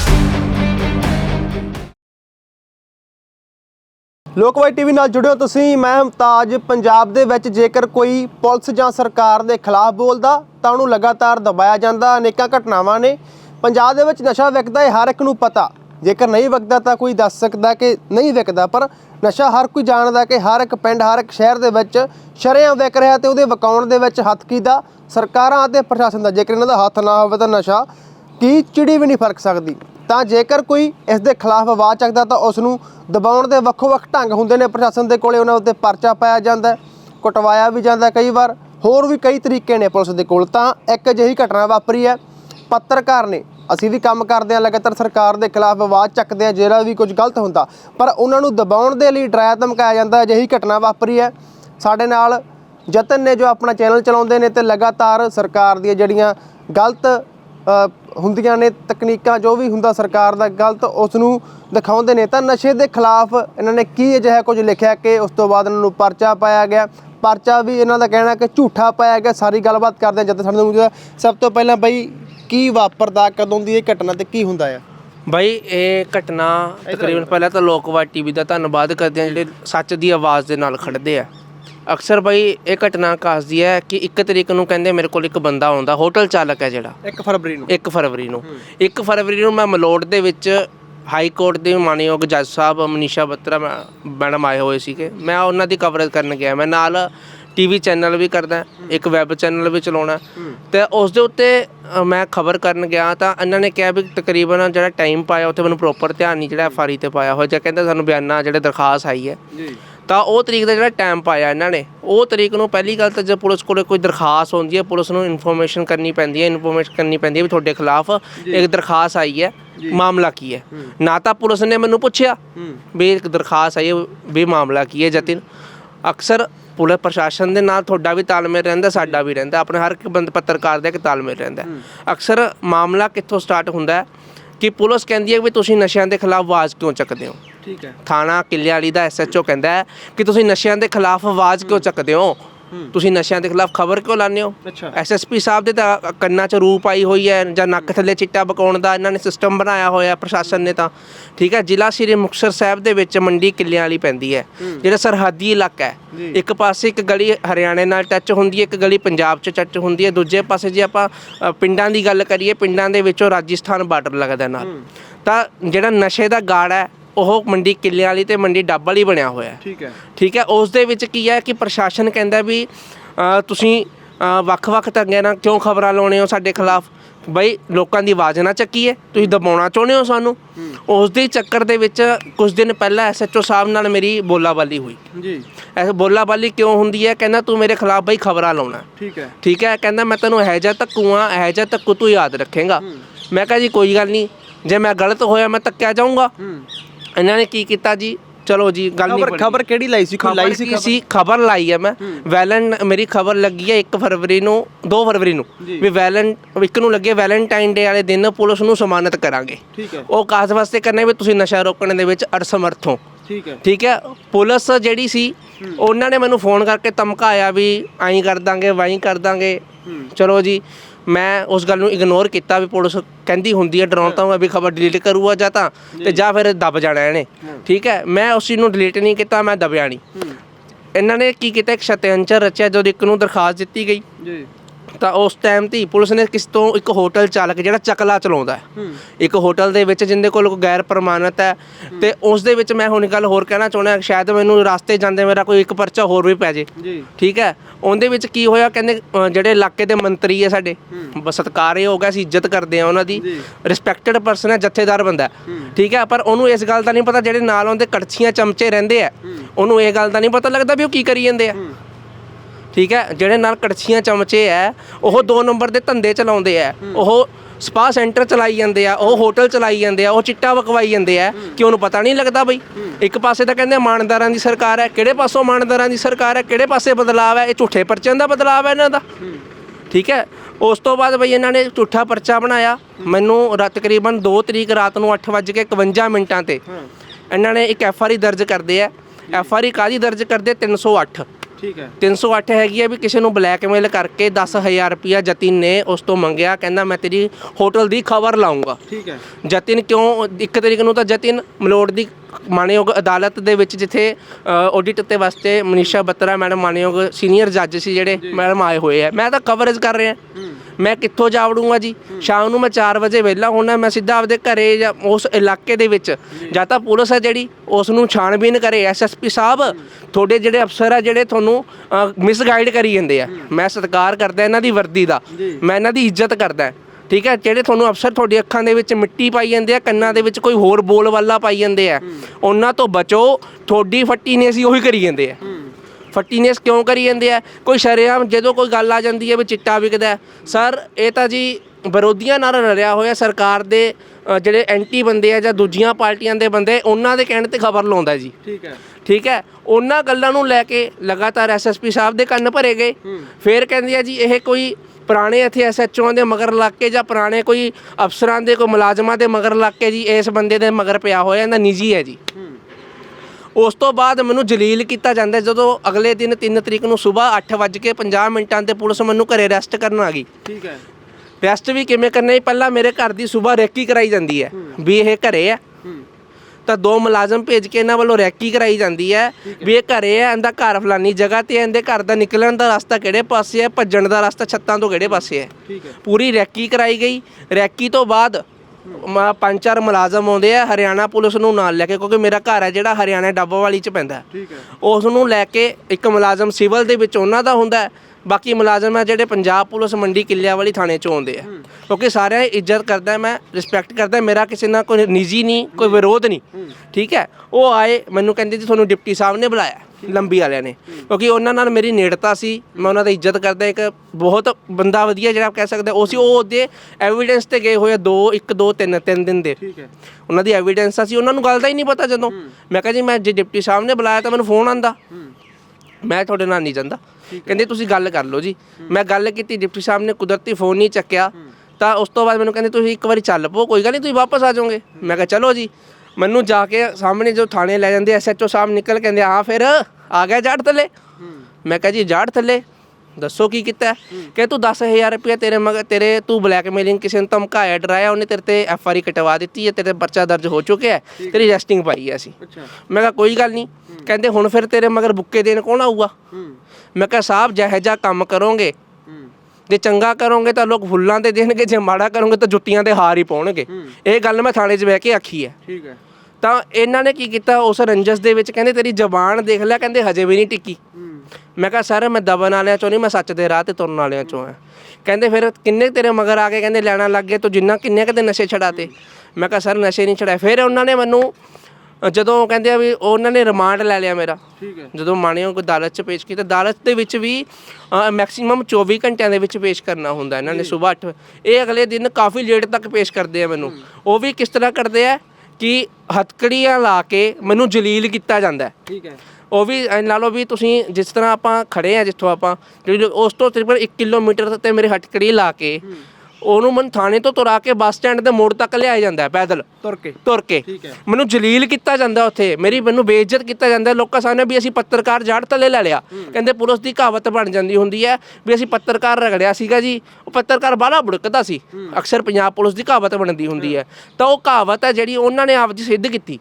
ਲੋਕਵਾਈ ਟੀਵੀ ਨਾਲ ਜੁੜਿਓ ਤੁਸੀਂ। ਮੈਂ ਮੁਮਤਾਜ। ਪੰਜਾਬ ਦੇ ਵਿੱਚ ਜੇਕਰ ਕੋਈ ਪੁਲਿਸ ਜਾਂ ਸਰਕਾਰ ਦੇ ਖਿਲਾਫ ਬੋਲਦਾ, ਤਾਂ ਉਹਨੂੰ ਲਗਾਤਾਰ ਦਬਾਇਆ ਜਾਂਦਾ। ਅਨੇਕਾਂ ਘਟਨਾਵਾਂ ਨੇ। ਪੰਜਾਬ ਦੇ ਵਿੱਚ ਨਸ਼ਾ ਵਿਕਦਾ ਹੈ ਹਰ ਇੱਕ ਨੂੰ ਪਤਾ। ਜੇਕਰ ਨਹੀਂ ਵਿਕਦਾ, ਤਾਂ ਕੋਈ ਦੱਸ ਸਕਦਾ ਕਿ ਨਹੀਂ ਵਿਕਦਾ। ਪਰ ਨਸ਼ਾ ਹਰ ਕੋਈ ਜਾਣਦਾ ਕਿ ਹਰ ਇੱਕ ਪਿੰਡ, ਹਰ ਇੱਕ ਸ਼ਹਿਰ ਦੇ ਵਿੱਚ ਸ਼ਰੇਆਮ ਵਿਕ ਰਿਹਾ ਤੇ ਉਹਦੇ ਵਿਕਾਉਣ ਦੇ ਵਿੱਚ ਹੱਥ ਕੀ ਦਾ? ਸਰਕਾਰਾਂ ਅਤੇ ਪ੍ਰਸ਼ਾਸਨ ਦਾ। ਜੇਕਰ ਇਹਨਾਂ ਦਾ ਹੱਥ ਨਾ ਹੋਵੇ, ਤਾਂ ਨਸ਼ਾ ਕੀ ਚਿੜੀ ਵੀ ਨਹੀਂ ਫ਼ਰਕ ਸਕਦੀ। ਤਾਂ ਜੇਕਰ ਕੋਈ ਇਸ ਦੇ ਖਿਲਾਫ ਆਵਾਜ਼ ਚੱਕਦਾ ਤਾਂ ਉਸ ਨੂੰ ਦਬਾਉਣ ਦੇ ਵੱਖੋ-ਵੱਖ ਢੰਗ ਹੁੰਦੇ ਨੇ। ਪ੍ਰਸ਼ਾਸਨ ਦੇ ਕੋਲੇ ਉਹਨਾਂ ਉੱਤੇ ਪਰਚਾ ਪਾਇਆ ਜਾਂਦਾ ਕੁਟਵਾਇਆ ਵੀ ਜਾਂਦਾ ਕਈ ਵਾਰ। ਹੋਰ ਵੀ ਕਈ ਤਰੀਕੇ ਨੇ ਪੁਲਿਸ ਦੇ ਕੋਲ। ਤਾਂ ਇੱਕ ਅਜਿਹੀ ਘਟਨਾ ਵਾਪਰੀ ਹੈ। ਪੱਤਰਕਾਰ ਨੇ, ਅਸੀਂ ਵੀ ਕੰਮ ਕਰਦੇ ਹਾਂ, ਲਗਾਤਾਰ ਸਰਕਾਰ ਦੇ ਖਿਲਾਫ ਆਵਾਜ਼ ਚੱਕਦੇ ਹਾਂ, ਜਿਹੜਾ ਵੀ ਕੁਝ ਗਲਤ ਹੁੰਦਾ। ਪਰ ਉਹਨਾਂ ਨੂੰ ਦਬਾਉਣ ਦੇ ਲਈ ਡਰਾਇਆ ਧਮਕਾਇਆ ਜਾਂਦਾ, ਅਜਿਹੀ ਘਟਨਾ ਵਾਪਰੀ ਹੈ। ਸਾਡੇ ਨਾਲ ਜਤਨ ਨੇ ਜੋ ਆਪਣਾ ਚੈਨਲ ਚਲਾਉਂਦੇ ਨੇ ਤੇ ਲਗਾਤਾਰ ਸਰਕਾਰ ਦੀਆਂ ਜਿਹੜੀਆਂ ਗਲਤ ਹੁੰਦੀਆਂ ਨੇ ਤਕਨੀਕਾਂ, ਜੋ ਵੀ ਹੁੰਦਾ ਸਰਕਾਰ ਦਾ ਗਲਤ ਉਸ ਨੂੰ ਦਿਖਾਉਂਦੇ ਨੇ। ਤਾਂ ਨਸ਼ੇ ਦੇ ਖਿਲਾਫ ਇਹਨਾਂ ਨੇ ਕੀ ਅਜਿਹਾ ਕੁਝ ਲਿਖਿਆ ਕਿ ਉਸ ਤੋਂ ਬਾਅਦ ਇਹਨਾਂ ਨੂੰ ਪਰਚਾ ਪਾਇਆ ਗਿਆ? ਪਰਚਾ ਵੀ ਇਹਨਾਂ ਦਾ ਕਹਿਣਾ ਕਿ ਝੂਠਾ ਪਾਇਆ ਗਿਆ। ਸਾਰੀ ਗੱਲਬਾਤ ਕਰਦੇ ਹਾਂ ਜਦ ਸਾਡੇ ਨੂੰ ਸਭ ਤੋਂ ਪਹਿਲਾਂ ਬਈ ਕੀ ਵਾਪਰਦਾ, ਕਦੋਂ ਦੀ ਇਹ ਘਟਨਾ ਤੇ ਕੀ ਹੁੰਦਾ ਆ? ਬਾਈ ਇਹ ਘਟਨਾ ਤਕਰੀਬਨ ਪਹਿਲਾਂ ਤਾਂ ਲੋਕਵਾਦ ਟੀਵੀ ਦਾ ਧੰਨਵਾਦ ਕਰਦੇ ਆ, ਜਿਹੜੇ ਸੱਚ ਦੀ ਆਵਾਜ਼ ਦੇ ਨਾਲ ਖੜਦੇ ਆ। ਅਕਸਰ ਬਾਈ ਇਹ ਘਟਨਾ ਕਾਸਦੀ ਹੈ ਕਿ ਇੱਕ ਤਰੀਕ ਨੂੰ ਕਹਿੰਦੇ ਮੇਰੇ ਕੋਲ ਇੱਕ ਬੰਦਾ ਆਉਂਦਾ ਹੋਟਲ ਚਾਲਕ ਹੈ ਜਿਹੜਾ। 1 ਫਰਵਰੀ ਨੂੰ। 1 ਫਰਵਰੀ ਨੂੰ। 1 ਫਰਵਰੀ ਨੂੰ ਮੈਂ ਮਲੋਟ ਦੇ ਵਿੱਚ ਹਾਈ ਕੋਰਟ ਦੇ ਮਾਨਯੋਗ ਜੱਜ ਸਾਹਿਬ ਮਨੀਸ਼ਾ ਬੱਤਰਾ ਮੈ- ਮੈਡਮ ਆਏ ਹੋਏ ਸੀਗੇ। ਮੈਂ ਉਹਨਾਂ ਦੀ ਕਵਰੇਜ ਕਰਨ ਗਿਆ। ਮੈਂ ਨਾਲ ਟੀਵੀ ਚੈਨਲ ਵੀ ਕਰਦਾ ਇੱਕ ਵੈਬ ਚੈਨਲ ਵੀ ਚਲਾਉਣਾ। ਤੇ ਉਸ ਦੇ ਉੱਤੇ ਮੈਂ ਖਬਰ ਕਰਨ ਗਿਆ ਤਾਂ ਇਹਨਾਂ ਨੇ ਕਿਹਾ ਵੀ ਤਕਰੀਬਨ ਜਿਹੜਾ ਟਾਈਮ ਪਾਇਆ ਉੱਥੇ ਮੈਨੂੰ ਪ੍ਰੋਪਰ ਧਿਆਨ ਨਹੀਂ ਜਿਹੜਾ ਐਫਆਰਈ ਤੇ ਪਾਇਆ ਹੋਇਆ ਜਾਂ ਕਹਿੰਦੇ ਸਾਨੂੰ ਬਿਆਨਾ ਜਿਹੜੇ ਦਰਖਾਸਤ ਆਈ ਹੈ। ਜੀ। ਤਾਂ ਉਹ ਤਰੀਕ ਦਾ ਜਿਹੜਾ ਟਾਈਮ ਪਾਇਆ ਇਹਨਾਂ ਨੇ ਉਹ ਤਰੀਕ ਨੂੰ ਪਹਿਲੀ ਗੱਲ ਤਾਂ ਜੇ ਪੁਲਿਸ ਕੋਲੇ ਕੋਈ ਦਰਖਾਸਤ ਹੁੰਦੀ ਹੈ ਪੁਲਿਸ ਨੂੰ ਇਨਫੋਰਮੇਸ਼ਨ ਕਰਨੀ ਪੈਂਦੀ ਹੈ ਇਨਫੋਰਮੇਸ਼ਨ ਕਰਨੀ ਪੈਂਦੀ ਹੈ ਵੀ ਤੁਹਾਡੇ ਖਿਲਾਫ ਇੱਕ ਦਰਖਾਸਤ ਆਈ ਹੈ ਮਾਮਲਾ ਕੀ ਹੈ? ਨਾ ਤਾਂ ਪੁਲਿਸ ਨੇ ਮੈਨੂੰ ਪੁੱਛਿਆ ਵੀ ਇੱਕ ਦਰਖਾਸਤ ਆਈ ਹੈ ਵੀ ਮਾਮਲਾ ਕੀ ਹੈ ਜਤਿਨ? ਅਕਸਰ ਪੁਲਿਸ ਪ੍ਰਸ਼ਾਸਨ ਦੇ ਨਾਲ ਤੁਹਾਡਾ ਵੀ ਤਾਲਮੇਲ ਰਹਿੰਦਾ ਸਾਡਾ ਵੀ ਰਹਿੰਦਾ ਆਪਣੇ ਹਰ ਇੱਕ ਬੰਦ ਪੱਤਰਕਾਰ ਦਾ ਇੱਕ ਤਾਲਮੇਲ ਰਹਿੰਦਾ ਅਕਸਰ ਮਾਮਲਾ ਕਿੱਥੋਂ ਸਟਾਰਟ ਹੁੰਦਾ ਹੈ ਕਿ ਪੁਲਿਸ ਕਹਿੰਦੀ ਹੈ ਵੀ ਤੁਸੀਂ ਨਸ਼ਿਆਂ ਦੇ ਖਿਲਾਫ ਆਵਾਜ਼ ਕਿਉਂ ਚੱਕਦੇ ਹੋ? ਠੀਕ ਹੈ। ਥਾਣਾ ਕਿੱਲਿਆਲੀ ਦਾ ਐਸਐਚਓ ਕਹਿੰਦਾ ਹੈ ਕਿ ਤੁਸੀਂ ਨਸ਼ਿਆਂ ਦੇ ਖਿਲਾਫ ਆਵਾਜ਼ ਕਿਉਂ ਚੱਕਦੇ ਹੋ? ਤੁਸੀਂ ਨਸ਼ਿਆਂ ਦੇ ਖਿਲਾਫ ਖਬਰ ਕਿਉਂ ਲਾਉਂਦੇ ਹੋ? ਅੱਛਾ। ਐਸਐਸਪੀ ਸਾਹਿਬ ਦੇ ਤਾਂ ਕੰਨਾਂ 'ਚ ਰੂਪ ਆਈ ਹੋਈ ਹੈ ਜਾਂ ਨੱਕ ਥੱਲੇ ਚਿੱਟਾ ਬਕਾਉਣ ਦਾ ਇਹਨਾਂ ਨੇ ਸਿਸਟਮ ਬਣਾਇਆ ਹੋਇਆ ਪ੍ਰਸ਼ਾਸਨ ਨੇ ਤਾਂ। ਠੀਕ ਹੈ ਜ਼ਿਲ੍ਹਾ ਸ਼੍ਰੀ ਮੁਕਤਸਰ ਸਾਹਿਬ ਦੇ ਵਿੱਚ ਮੰਡੀ ਕਿੱਲਿਆਂ ਵਾਲੀ ਪੈਂਦੀ ਹੈ। ਜਿਹੜਾ ਸਰਹੱਦੀ ਇਲਾਕਾ ਹੈ। ਇੱਕ ਪਾਸੇ ਇੱਕ ਗਲੀ ਹਰਿਆਣੇ ਨਾਲ ਟੱਚ ਹੁੰਦੀ ਹੈ ਇੱਕ ਗਲੀ ਪੰਜਾਬ 'ਚ ਟੱਚ ਹੁੰਦੀ ਹੈ ਦੂਜੇ ਪਾਸੇ ਜੇ ਆਪਾਂ ਅ, ਪਿੰਡਾਂ ਦੀ ਗੱਲ ਕਰੀਏ ਪਿੰਡਾਂ ਦੇ ਵਿੱਚੋਂ ਰਾਜਸਥਾਨ ਬਾਰਡਰ ਲੱਗਦਾ ਨਾਲ। ਤਾਂ ਜਿਹੜਾ ਨਸ਼ੇ ਦਾ ਗਾੜ ਹੈ ਉਹ ਮੰਡੀ ਕਿੱਲਿਆਂ ਵਾਲੀ ਤੇ ਮੰਡੀ ਡੱਬ ਵਾਲੀ ਬਣਿਆ ਹੋਇਆ ਹੈ। ਠੀਕ ਹੈ। ਠੀਕ ਹੈ ਉਸ ਦੇ ਵਿੱਚ ਕੀ ਹੈ ਕਿ ਪ੍ਰਸ਼ਾਸਨ ਕਹਿੰਦਾ ਵੀ ਅ, ਤੁਸੀਂ ਅ, ਵੱਖ-ਵੱਖ ਢੰਗਾਂ ਨਾਲ ਕਿਉਂ ਖਬਰਾਂ ਲਾਉਣੇ ਹੋ ਸਾਡੇ ਖਿਲਾਫ? ਬਈ ਲੋਕਾਂ ਦੀ ਆਵਾਜ਼ ਨਾ ਚੱਕੀਏ ਤੁਸੀਂ ਦਬਾਉਣਾ ਚਾਹੁੰਦੇ ਹੋ ਸਾਨੂੰ? ਉਸ ਦੇ ਚੱਕਰ ਦੇ ਵਿੱਚ ਕੁਝ ਦਿਨ ਪਹਿਲਾਂ ਐਸਐਚਓ ਸਾਹਿਬ ਨਾਲ ਮੇਰੀ ਬੋਲਾਬਾਲੀ ਹੋਈ। ਜੀ। ਐ ਬੋਲਾਬਾਲੀ ਕਿਉਂ ਹੁੰਦੀ ਹੈ? ਕਹਿੰਦਾ ਤੂੰ ਮੇਰੇ ਖਿਲਾਫ ਬਈ ਖਬਰਾਂ ਲਾਉਣਾ ਠੀਕ ਹੈ। ਠੀਕ ਹੈ ਕਹਿੰਦਾ ਮੈਂ ਤੈਨੂੰ ਇਹੋ ਜਿਹਾ ਧੱਕੂਆਂ ਇਹੋ ਜਿਹਾ ਧੱਕੂ ਤੂੰ ਯਾਦ ਰੱਖੇਗਾ। ਮੈਂ ਕਿਹਾ ਜੀ ਕੋਈ ਗੱਲ ਨਹੀਂ। ਜੇ ਮੈਂ ਗਲਤ ਹੋਇਆ ਮੈਂ ਧੱਕਿਆ ਜਾਊਂਗਾ। ਹੂੰ। ਇਹਨਾਂ ਨੇ ਕੀ ਕੀਤਾ ਜੀ? ਚਲੋ ਜੀ ਗੱਲ ਨਹੀਂ ਖਬਰ। ਖਬਰ ਕਿਹੜੀ ਲਾਈ ਸੀ? ਕੋਈ ਖਬਰ ਲਾਈ ਸੀ ਖਬਰ? ਲਾਈ ਹੈ ਮੈਂ। ਵੈਲੈਂਟ ਮੇਰੀ ਖਬਰ ਲੱਗੀ ਹੈ 1 ਫਰਵਰੀ ਨੂੰ 2 ਫਰਵਰੀ ਨੂੰ। ਵੀ ਵੈਲੈਂਟ ਇੱਕ ਨੂੰ ਲੱਗੇ ਵੈਲੈਂਟਾਈਨ ਡੇ ਵਾਲੇ ਦਿਨ ਪੁਲਿਸ ਨੂੰ ਸਨਮਾਨਿਤ ਕਰਾਂਗੇ। ਉਹ ਕਾਸ ਵਾਸਤੇ ਕਰਨੇ ਵੀ ਤੁਸੀਂ ਨਸ਼ਾ ਰੋਕਣ ਦੇ ਵਿੱਚ ਅਸਮਰਥ ਹੋ। ਠੀਕ ਹੈ। ਠੀਕ ਹੈ? ਪੁਲਿਸ ਜਿਹੜੀ ਸੀ ਉਹਨਾਂ ਨੇ ਮੈਨੂੰ ਫੋਨ ਕਰਕੇ ਧਮਕਾਇਆ ਵੀ ਐਂ ਕਰ ਦਾਂਗੇ ਵਾਈ ਕਰ ਦਾਂਗੇ। ਚਲੋ ਜੀ। ਮੈਂ ਉਸ ਗੱਲ ਨੂੰ ਇਗਨੋਰ ਕੀਤਾ ਵੀ ਪੁਲਿਸ ਕਹਿੰਦੀ ਹੁੰਦੀ ਹੈ ਡਰਾਉਣ ਤਾਂ ਵੀ ਖਬਰ ਡਿਲੀਟ ਕਰੂਗਾ ਜਾਂ ਤਾਂ ਤੇ ਜਾਂ। ਫਿਰ ਦਬ ਜਾਣਾ ਇਹਨੇ। ਠੀਕ ਹੈ? ਮੈਂ ਉਸ ਚੀਜ਼ ਨੂੰ ਡਿਲੀਟ ਨਹੀਂ ਕੀਤਾ ਮੈਂ ਦਬਿਆ ਨਹੀਂ। ਇਹਨਾਂ ਨੇ ਕੀ ਕੀਤਾ? ਇੱਕ ਸ਼ਤਿਅੰਚਰ ਰਚਿਆ ਜਦੋਂ ਇੱਕ ਨੂੰ ਦਰਖਾਸਤ ਦਿੱਤੀ ਗਈ। ਜੀ। ਤਾਂ ਉਸ ਟਾਈਮ ਤੇ ਹੀ ਪੁਲਿਸ ਨੇ ਕਿਸ ਤੋਂ ਇੱਕ ਹੋਟਲ ਚਾਲਕ ਜਿਹੜਾ ਚਕਲਾ ਚਲਾਉਂਦਾ ਹੈ। ਇੱਕ ਹੋਟਲ ਦੇ ਵਿੱਚ ਜਿੰਦੇ ਕੋਲ ਕੋਈ ਗੈਰ ਪ੍ਰਮਾਣਿਤ ਹੈ ਤੇ ਉਸ ਦੇ ਵਿੱਚ ਮੈਂ ਹੁਣ ਗੱਲ ਹੋਰ ਕਹਿਣਾ ਚਾਹੁੰਦਾ ਸ਼ਾਇਦ ਮੈਨੂੰ ਰਸਤੇ ਜਾਂਦੇ ਮੇਰਾ ਕੋਈ ਇੱਕ ਪਰਚਾ ਹੋਰ ਵੀ ਪੈ ਜੇ। ਠੀਕ ਹੈ? ਉਹਦੇ ਵਿੱਚ ਕੀ ਹੋਇਆ ਕਹਿੰਦੇ ਅ, ਜਿਹੜੇ ਇਲਾਕੇ ਦੇ ਮੰਤਰੀ ਹੈ ਸਾਡੇ ਬਸ ਸਤਿਕਾਰਯੋਗ ਹੈ ਅਸੀਂ ਇੱਜ਼ਤ ਕਰਦੇ ਆ ਉਹਨਾਂ ਦੀ। ਰਿਸਪੈਕਟਡ ਪਰਸਨ ਹੈ ਜਥੇਦਾਰ ਬੰਦਾ ਹੈ। ਠੀਕ ਹੈ? ਪਰ ਉਹਨੂੰ ਇਸ ਗੱਲ ਦਾ ਨਹੀਂ ਪਤਾ ਜਿਹੜੇ ਨਾਲ ਉਹਦੇ ਕੜਛੀਆਂ ਚਮਚੇ ਰਹਿੰਦੇ ਆ ਉਹਨੂੰ ਇਹ ਗੱਲ ਦਾ ਨਹੀਂ ਪਤਾ ਲੱਗਦਾ ਵੀ ਉਹ ਕੀ ਕਰੀ ਜਾਂਦੇ ਆ। ਠੀਕ ਹੈ? ਜਿਹੜੇ ਨਾਲ ਕੜਛੀਆਂ ਚਮਚੇ ਐ ਉਹ ਦੋ ਨੰਬਰ ਦੇ ਧੰਦੇ ਚਲਾਉਂਦੇ ਆ ਉਹ ਸਪਾ ਸੈਂਟਰ ਚਲਾਈ ਜਾਂਦੇ ਆ ਉਹ ਹੋਟਲ ਚਲਾਈ ਜਾਂਦੇ ਆ ਉਹ ਚਿੱਟਾ ਵਕਵਾਈ ਜਾਂਦੇ ਆ ਕਿ ਉਹਨੂੰ ਪਤਾ ਨਹੀਂ ਲੱਗਦਾ ਬਈ। ਇੱਕ ਪਾਸੇ ਤਾਂ ਕਹਿੰਦੇ ਇਮਾਨਦਾਰਾਂ ਦੀ ਸਰਕਾਰ ਹੈ ਕਿਹੜੇ ਪਾਸੋਂ ਇਮਾਨਦਾਰਾਂ ਦੀ ਸਰਕਾਰ ਹੈ ਕਿਹੜੇ ਪਾਸੇ ਬਦਲਾਅ ਹੈ ਇਹ ਝੂਠੇ ਪਰਚਿਆਂ ਦਾ ਬਦਲਾਅ ਹੈ ਇਹਨਾਂ ਦਾ। ਠੀਕ ਹੈ ਉਸ ਤੋਂ ਬਾਅਦ ਬਈ ਇਹਨਾਂ ਨੇ ਝੂਠਾ ਪਰਚਾ ਬਣਾਇਆ। ਮੈਨੂੰ ਰਾਤ ਤਕਰੀਬਨ 2 ਤਰੀਕ ਰਾਤ ਨੂੰ 8:51 ਮਿੰਟਾਂ ਤੇ ਇਹਨਾਂ ਨੇ ਇੱਕ ਐਫ ਆਰ ਆਈ ਦਰਜ ਕਰਦੇ ਆ ਐਫ ਆਰ ਆਈ ਕਾਦੀ ਦਰਜ ਕਰਦੇ? 308 ਠੀਕ ਹੈ। 308 ਹੈਗੀ ਹੈ ਵੀ ਕਿਸੇ ਨੂੰ ਬਲੈਕਮੇਲ ਕਰਕੇ 10000 ਰੁਪਿਆ ਜਤਿਨ ਨੇ ਉਸ ਤੋਂ ਮੰਗਿਆ। ਕਹਿੰਦਾ ਮੈਂ ਤੇਰੀ ਹੋਟਲ ਦੀ ਖਬਰ ਲਾਉਂਗਾ। ਠੀਕ ਹੈ। ਜਤਿਨ ਕਿਉਂ? ਇੱਕ ਤਰੀਕ ਨੂੰ ਤਾਂ ਜਤਿਨ ਮਲੋੜ ਦੀ ਮਾਨਯੋਗ ਅਦਾਲਤ ਦੇ ਵਿੱਚ ਜਿੱਥੇ ਆਡਿਟ ਤੇ ਵਾਸਤੇ ਮਨੀਸ਼ਾ ਬੱਤਰਾ ਮੈਡਮ ਮਾਨਯੋਗ ਸੀਨੀਅਰ ਜੱਜ ਸੀ ਜਿਹੜੇ ਮੈਡਮ ਆਏ ਹੋਏ ਆ। ਮੈਂ ਤਾਂ ਕਵਰੇਜ ਕਰ ਰਿਹਾ। ਮੈਂ ਕਿੱਥੋਂ ਜਾ? ਵੜੂੰਗਾ ਜੀ ਸ਼ਾਮ ਨੂੰ ਮੈਂ 4 ਵਜੇ ਵਿਹਲਾ ਹੋਣਾ ਮੈਂ ਸਿੱਧਾ ਆਪਦੇ ਘਰੇ ਜਾਂ ਉਸ ਇਲਾਕੇ ਦੇ ਵਿੱਚ ਜਾਂ। ਤਾਂ ਪੁਲਿਸ ਹੈ ਜਿਹੜੀ ਉਸ ਨੂੰ ਛਾਣਬੀਨ ਕਰੇ। ਐਸਐਸਪੀ ਸਾਹਿਬ ਤੁਹਾਡੇ ਜਿਹੜੇ ਅਫਸਰ ਆ ਜਿਹੜੇ ਤੁਹਾਨੂੰ ਮਿਸਗਾਈਡ ਕਰੀ ਜਾਂਦੇ ਆ। ਮੈਂ ਸਤਿਕਾਰ ਕਰਦਾ ਇਹਨਾਂ ਦੀ ਵਰਦੀ ਦਾ। ਮੈਂ ਇਹਨਾਂ ਦੀ ਇੱਜ਼ਤ ਕਰਦਾ। ਠੀਕ ਹੈ ਜਿਹੜੇ ਤੁਹਾਨੂੰ ਅਫਸਰ ਤੁਹਾਡੀ ਅੱਖਾਂ ਦੇ ਵਿੱਚ ਮਿੱਟੀ ਪਾਈ ਜਾਂਦੇ ਆ ਕੰਨਾਂ ਦੇ ਵਿੱਚ ਕੋਈ ਹੋਰ ਬੋਲ ਵਾਲਾ ਪਾਈ ਜਾਂਦੇ ਆ ਉਹਨਾਂ ਤੋਂ ਬਚੋ ਤੁਹਾਡੀ ਫੱਟੀ ਨੇ ਅਸੀਂ ਉਹੀ ਕਰੀ ਜਾਂਦੇ ਆ। ਫੱਟੀਨੈਸ ਕਿਉਂ ਕਰੀ ਜਾਂਦੇ ਆ? ਕੋਈ ਸ਼ਰੇਆਮ ਜਦੋਂ ਕੋਈ ਗੱਲ ਆ ਜਾਂਦੀ ਹੈ ਵੀ ਚਿੱਟਾ ਵਿਕਦਾ ਸਰ ਇਹ ਤਾਂ ਜੀ ਵਿਰੋਧੀਆਂ ਨਾਲ ਰਲਿਆ ਹੋਇਆ ਸਰਕਾਰ ਦੇ ਜਿਹੜੇ ਐਂਟੀ ਬੰਦੇ ਆ ਜਾਂ ਦੂਜੀਆਂ ਪਾਰਟੀਆਂ ਦੇ ਬੰਦੇ ਉਹਨਾਂ ਦੇ ਕਹਿਣ ਤੇ ਖਬਰ ਲਾਉਂਦਾ ਜੀ। ਠੀਕ ਹੈ। ਠੀਕ ਹੈ ਉਹਨਾਂ ਗੱਲਾਂ ਨੂੰ ਲੈ ਕੇ ਲਗਾਤਾਰ ਐਸਐਸਪੀ ਸਾਹਿਬ ਦੇ ਕੰਨ ਭਰੇ ਗਏ। ਫਿਰ ਕਹਿੰਦੇ ਆ ਜੀ ਇਹ ਕੋਈ ਪੁਰਾਣੇ ਇੱਥੇ ਐਸਐਚਓਆਂ ਦੇ ਮਗਰ ਲੱਗ ਕੇ ਜਾਂ ਪੁਰਾਣੇ ਕੋਈ ਅਫਸਰਾਂ ਦੇ ਕੋਈ ਮੁਲਾਜ਼ਮਾਂ ਦੇ ਮਗਰ ਲੱਗ ਕੇ ਜੀ ਇਸ ਬੰਦੇ ਦੇ ਮਗਰ ਪਿਆ ਹੋਇਆ ਇਹਦਾ ਨਿੱਜੀ ਹੈ ਜੀ। ਉਸ ਤੋਂ ਬਾਅਦ ਮੈਨੂੰ ਜਲੀਲ ਕੀਤਾ ਜਾਂਦਾ ਜਦੋਂ ਅਗਲੇ ਦਿਨ 3 ਤਰੀਕ ਨੂੰ ਸਵੇਰ 8:50 ਮਿੰਟਾਂ ਤੇ ਪੁਲਿਸ ਮੈਨੂੰ ਘਰੇ ਅਰੈਸਟ ਕਰਨ ਆ ਗਈ। ਠੀਕ ਹੈ। ਰੈਸਟ ਵੀ ਕਿਵੇਂ ਕਰਨਾ ਹੈ ਪਹਿਲਾਂ ਮੇਰੇ ਘਰ ਦੀ ਸਵੇਰ ਰੈਕੀ ਕਰਾਈ ਜਾਂਦੀ ਹੈ। ਵੀ ਇਹ ਘਰੇ ਹੈ। ਤਾਂ ਦੋ ਮੁਲਾਜ਼ਮ ਭੇਜ ਕੇ ਇਹਨਾਂ ਵੱਲੋਂ ਰੈਕੀ ਕਰਾਈ ਜਾਂਦੀ ਹੈ। ਵੀ ਇਹ ਘਰੇ ਹੈ ਇਹਦਾ ਘਰ ਫਲਾਨੀ ਜਗ੍ਹਾ ਤੇ ਹੈ ਇਹਦੇ ਘਰ ਦਾ ਨਿਕਲਣ ਦਾ ਰਸਤਾ ਕਿਹੜੇ ਪਾਸੇ ਹੈ ਭੱਜਣ ਦਾ ਰਸਤਾ ਛੱਤਾਂ ਤੋਂ ਕਿਹੜੇ ਪਾਸੇ ਹੈ। ਪੂਰੀ ਰੈਕੀ ਕਰਾਈ ਗਈ। ਰੈਕੀ ਤੋਂ ਬਾਅਦ ਮ- ਪੰਜ ਚਾਰ ਮੁਲਾਜ਼ਮ ਆਉਂਦੇ ਆ ਹਰਿਆਣਾ ਪੁਲਿਸ ਨੂੰ ਨਾਲ ਲੈ ਕੇ ਕਿਉਂਕਿ ਮੇਰਾ ਘਰ ਹੈ ਜਿਹੜਾ ਹਰਿਆਣਾ ਡੱਬਵਾਲੀ ਚ ਪੈਂਦਾ। ਠੀਕ ਹੈ। ਉਸ ਨੂੰ ਲੈ ਕੇ ਇੱਕ ਮੁਲਾਜ਼ਮ ਸਿਵਲ ਦੇ ਵਿੱਚ ਉਹਨਾਂ ਦਾ ਹੁੰਦਾ ਬਾਕੀ ਮੁਲਾਜ਼ਮ ਹੈ ਜਿਹੜੇ ਪੰਜਾਬ ਪੁਲਿਸ ਮੰਡੀ ਕਿੱਲਿਆਂ ਵਾਲੀ ਥਾਣੇ ਚੋਂ ਆਉਂਦੇ ਆ। ਕਿਉਂਕਿ ਸਾਰਿਆਂ ਦੀ ਇੱਜ਼ਤ ਕਰਦਾ ਮੈਂ ਰਿਸਪੈਕਟ ਕਰਦਾ ਮੇਰਾ ਕਿਸੇ ਨਾਲ ਕੋਈ ਨਿੱਜੀ ਨਹੀਂ ਕੋਈ ਵਿਰੋਧ ਨਹੀਂ। ਠੀਕ ਹੈ? ਉਹ ਆਏ ਮੈਨੂੰ ਕਹਿੰਦੇ ਜੀ ਤੁਹਾਨੂੰ ਡਿਪਟੀ ਸਾਹਿਬ ਨੇ ਬੁਲਾਇਆ ਲੰਬੀ ਵਾਲਿਆਂ ਨੇ। ਕਿਉਂਕਿ ਉਹਨਾਂ ਨਾਲ ਮੇਰੀ ਨੇੜਤਾ ਸੀ ਮੈਂ ਉਹਨਾਂ ਦੀ ਇੱਜ਼ਤ ਕਰਦਾ ਇੱਕ ਬਹੁਤ ਬੰਦਾ ਵਧੀਆ ਜਿਹੜਾ ਕਹਿ ਸਕਦੇ ਉਹ ਸੀ ਉਹ ਉਹਦੇ ਐਵੀਡੈਂਸ ਤੇ ਗਏ ਹੋਏ ਆ ਦੋ ਇੱਕ ਦੋ ਤਿੰਨ ਤਿੰਨ ਦਿਨ ਦੇ। ਠੀਕ ਹੈ। ਉਹਨਾਂ ਦੀ ਐਵੀਡੈਂਸ ਸੀ ਉਹਨਾਂ ਨੂੰ ਗੱਲ ਦਾ ਹੀ ਨਹੀਂ ਪਤਾ ਜਦੋਂ। ਮੈਂ ਕਿਹਾ ਜੀ ਮੈਂ ਜੇ ਡਿਪਟੀ ਸਾਹਿਬ ਨੇ ਬੁਲਾਇਆ ਤਾਂ ਮੈਨੂੰ ਫੋਨ ਆਂਦਾ ਮੈਂ ਤੁਹਾਡੇ ਨਾਲ ਨਹੀਂ ਜਾਂਦਾ। ਕਹਿੰਦੇ ਤੁਸੀਂ ਗੱਲ ਕਰ ਲਓ ਜੀ। ਮੈਂ ਗੱਲ ਕੀਤੀ ਡਿਪਟੀ ਸਾਹਿਬ ਨੇ ਕੁਦਰਤੀ ਫੋਨ ਨਹੀਂ ਚੱਕਿਆ। ਤਾਂ ਉਸ ਤੋਂ ਬਾਅਦ ਮੈਨੂੰ ਕਹਿੰਦੇ ਤੁਸੀਂ ਇੱਕ ਵਾਰੀ ਚੱਲ ਪਓ ਕੋਈ ਗੱਲ ਨਹੀਂ ਤੁਸੀਂ ਵਾਪਸ ਆ ਜਾਓਗੇ। ਮੈਂ ਕਿਹਾ ਚਲੋ ਜੀ। ਮੈਨੂੰ ਜਾ ਕੇ ਸਾਹਮਣੇ ਜੋ ਥਾਣੇ ਲੈ ਜਾਂਦੇ ਐਸਐਚਓ ਸਾਹਿਬ ਨਿਕਲ ਕਹਿੰਦੇ ਆ ਫਿਰ ਆ ਗਿਆ ਜੜ ਥੱਲੇ। ਮੈਂ ਕਿਹਾ ਜੀ ਜਾੜ ਥੱਲੇ। ਦੱਸੋ ਕੀ ਕੀਤਾ? ਕਿ ਤੂੰ 10000 ਰੁਪਏ ਤੇਰੇ ਮਗਰ ਤੇਰੇ ਤੂੰ ਬਲੈਕਮੇਲਿੰਗ ਕਿਸੇ ਨੂੰ ਧਮਕਾਇਆ ਡਰਾਇਆ ਉਹਨੇ ਤੇਰੇ ਤੇ ਐਫ ਆਰ ਕਟਵਾ ਦਿੱਤੀ ਹੈ ਤੇਰੇ ਪਰਚਾ ਦਰਜ ਹੋ ਚੁੱਕਿਆ ਹੈ ਤੇਰੀ ਰੈਸਟਿੰਗ ਪਾਈ ਹੈ ਅਸੀਂ। ਮੈਂ ਕਿਹਾ ਕੋਈ ਗੱਲ ਨਹੀਂ। ਕਹਿੰਦੇ ਹੁਣ ਫਿਰ ਤੇਰੇ ਮਗਰ ਬੁੱਕੇ ਦੇਣ ਕੌਣ ਆਊਗਾ? ਮੈਂ ਕਿਹਾ ਸਾਹਿਬ ਜਿਹੋ ਜਿਹਾ ਕੰਮ ਕਰੋਗੇ ਜੇ ਚੰਗਾ ਕਰੋਗੇ ਤਾਂ ਲੋਕ ਫੁੱਲਾਂ ਤੇ ਦੇਣਗੇ ਜੇ ਮਾੜਾ ਕਰੋਗੇ ਤਾਂ ਜੁੱਤੀਆਂ ਦੇ ਹਾਰ ਹੀ ਪਾਉਣਗੇ। ਇਹ ਗੱਲ ਮੈਂ ਥਾਣੇ 'ਚ ਬਹਿ ਕੇ ਆਖੀ ਹੈ। ਠੀਕ ਹੈ। ਤਾਂ ਇਹਨਾਂ ਨੇ ਕੀ ਕੀਤਾ? ਉਸ ਰੰਜਸ ਦੇ ਵਿੱਚ ਕਹਿੰਦੇ ਤੇਰੀ ਜ਼ਬਾਨ ਦੇਖ ਲਿਆ ਕਹਿੰਦੇ ਹਜੇ ਵੀ ਨਹੀਂ ਟਿੱਕੀ। ਮੈਂ ਕਿਹਾ ਸਰ ਮੈਂ ਦਬਨ ਵਾਲਿਆਂ ਚੋਂ ਨਹੀਂ ਮੈਂ ਸੱਚ ਦੇ ਰਾਹ ਤੇ ਤੁਰਨ ਵਾਲਿਆਂ ਚੋਂ ਆ ਕਹਿੰਦੇ ਫਿਰ ਕਿੰਨੇ ਤੇਰੇ ਮਗਰ ਆ ਕੇ ਕਹਿੰਦੇ ਲੈਣਾ ਲੱਗ ਗਏ ਤੂੰ ਜਿੰਨਾ ਕਿੰਨੇ ਕਦੇ ਨਸ਼ੇ ਛਡਾਤੇ? ਮੈਂ ਕਿਹਾ ਸਰ ਨਸ਼ੇ ਨਹੀਂ ਛਡਾਏ। ਫਿਰ ਉਹਨਾਂ ਨੇ ਮੈਨੂੰ ਜਦੋਂ ਕਹਿੰਦੇ ਆ ਵੀ ਉਹਨਾਂ ਨੇ ਰਿਮਾਂਡ ਲੈ ਲਿਆ ਮੇਰਾ। ਠੀਕ ਹੈ। ਜਦੋਂ ਮਾਣਿਓ ਅਦਾਲਤ 'ਚ ਪੇਸ਼ ਕੀਤਾ ਅਦਾਲਤ ਦੇ ਵਿੱਚ ਵੀ ਮੈਕਸਿਮਮ 24 ਘੰਟਿਆਂ ਦੇ ਵਿੱਚ ਪੇਸ਼ ਕਰਨਾ ਹੁੰਦਾ ਇਹਨਾਂ ਨੇ ਸਵੇਰ 8 ਇਹ ਅਗਲੇ ਦਿਨ ਕਾਫੀ ਲੇਟ ਤੱਕ ਪੇਸ਼ ਕਰਦੇ ਆ ਮੈਨੂੰ। ਉਹ ਵੀ ਕਿਸ ਤਰ੍ਹਾਂ ਕਰਦੇ ਆ ਕਿ ਹੱਥਕੜੀਆਂ ਲਾ ਕੇ ਮੈਨੂੰ ਜਲੀਲ ਕੀਤਾ ਜਾਂਦਾ ਠੀਕ ਹੈ। ਉਹ ਵੀ ਲਾ ਲਓ ਵੀ ਤੁਸੀਂ ਜਿਸ ਤਰ੍ਹਾਂ ਆਪਾਂ ਖੜੇ ਆ ਜਿੱਥੋਂ ਆਪਾਂ ਉਸ ਤੋਂ ਤਕਰੀਬਨ 1 ਕਿਲੋਮੀਟਰ ਤੇ ਮੇਰੇ ਹਟਕੜੀ ਲਾ ਕੇ ਉਹਨੂੰ ਮਨ ਥਾਣੇ ਤੋਂ ਤੁਰਾ ਕੇ ਬੱਸ ਸਟੈਂਡ ਦੇ ਮੋੜ ਤੱਕ ਲਿਆਇਆ ਜਾਂਦਾ ਹੈ ਪੈਦਲ। ਤੁਰ ਕੇ। ਤੁਰ ਕੇ। ਠੀਕ ਹੈ। ਮੈਨੂੰ ਜਲੀਲ ਕੀਤਾ ਜਾਂਦਾ ਉੱਥੇ। ਮੇਰੀ ਮੈਨੂੰ ਬੇਇੱਜ਼ਤ ਕੀਤਾ ਜਾਂਦਾ। ਲੋਕਾਂ ਸਾਹਮਣੇ ਵੀ ਅਸੀਂ ਪੱਤਰਕਾਰ ਜੜ ਥੱਲੇ ਲੈ ਲਿਆ। ਕਹਿੰਦੇ ਪੁਲਿਸ ਦੀ ਕਹਾਵਤ ਬਣ ਜਾਂਦੀ ਹੁੰਦੀ ਹੈ ਵੀ ਅਸੀਂ ਪੱਤਰਕਾਰ ਰਗੜਿਆ ਸੀਗਾ ਜੀ। ਉਹ ਪੱਤਰਕਾਰ ਬਾਹਲਾ ਬੁੜਕਦਾ ਸੀ। ਅਕਸਰ ਪੰਜਾਬ ਪੁਲਿਸ ਦੀ ਕਹਾਵਤ ਬਣਦੀ ਹੁੰਦੀ ਹੈ। ਤਾਂ ਉਹ ਕਹਾਵਤ ਹੈ ਜਿਹੜੀ ਉਹਨਾਂ ਨੇ ਆਪਦੀ ਸਿੱਧ ਕੀਤੀ।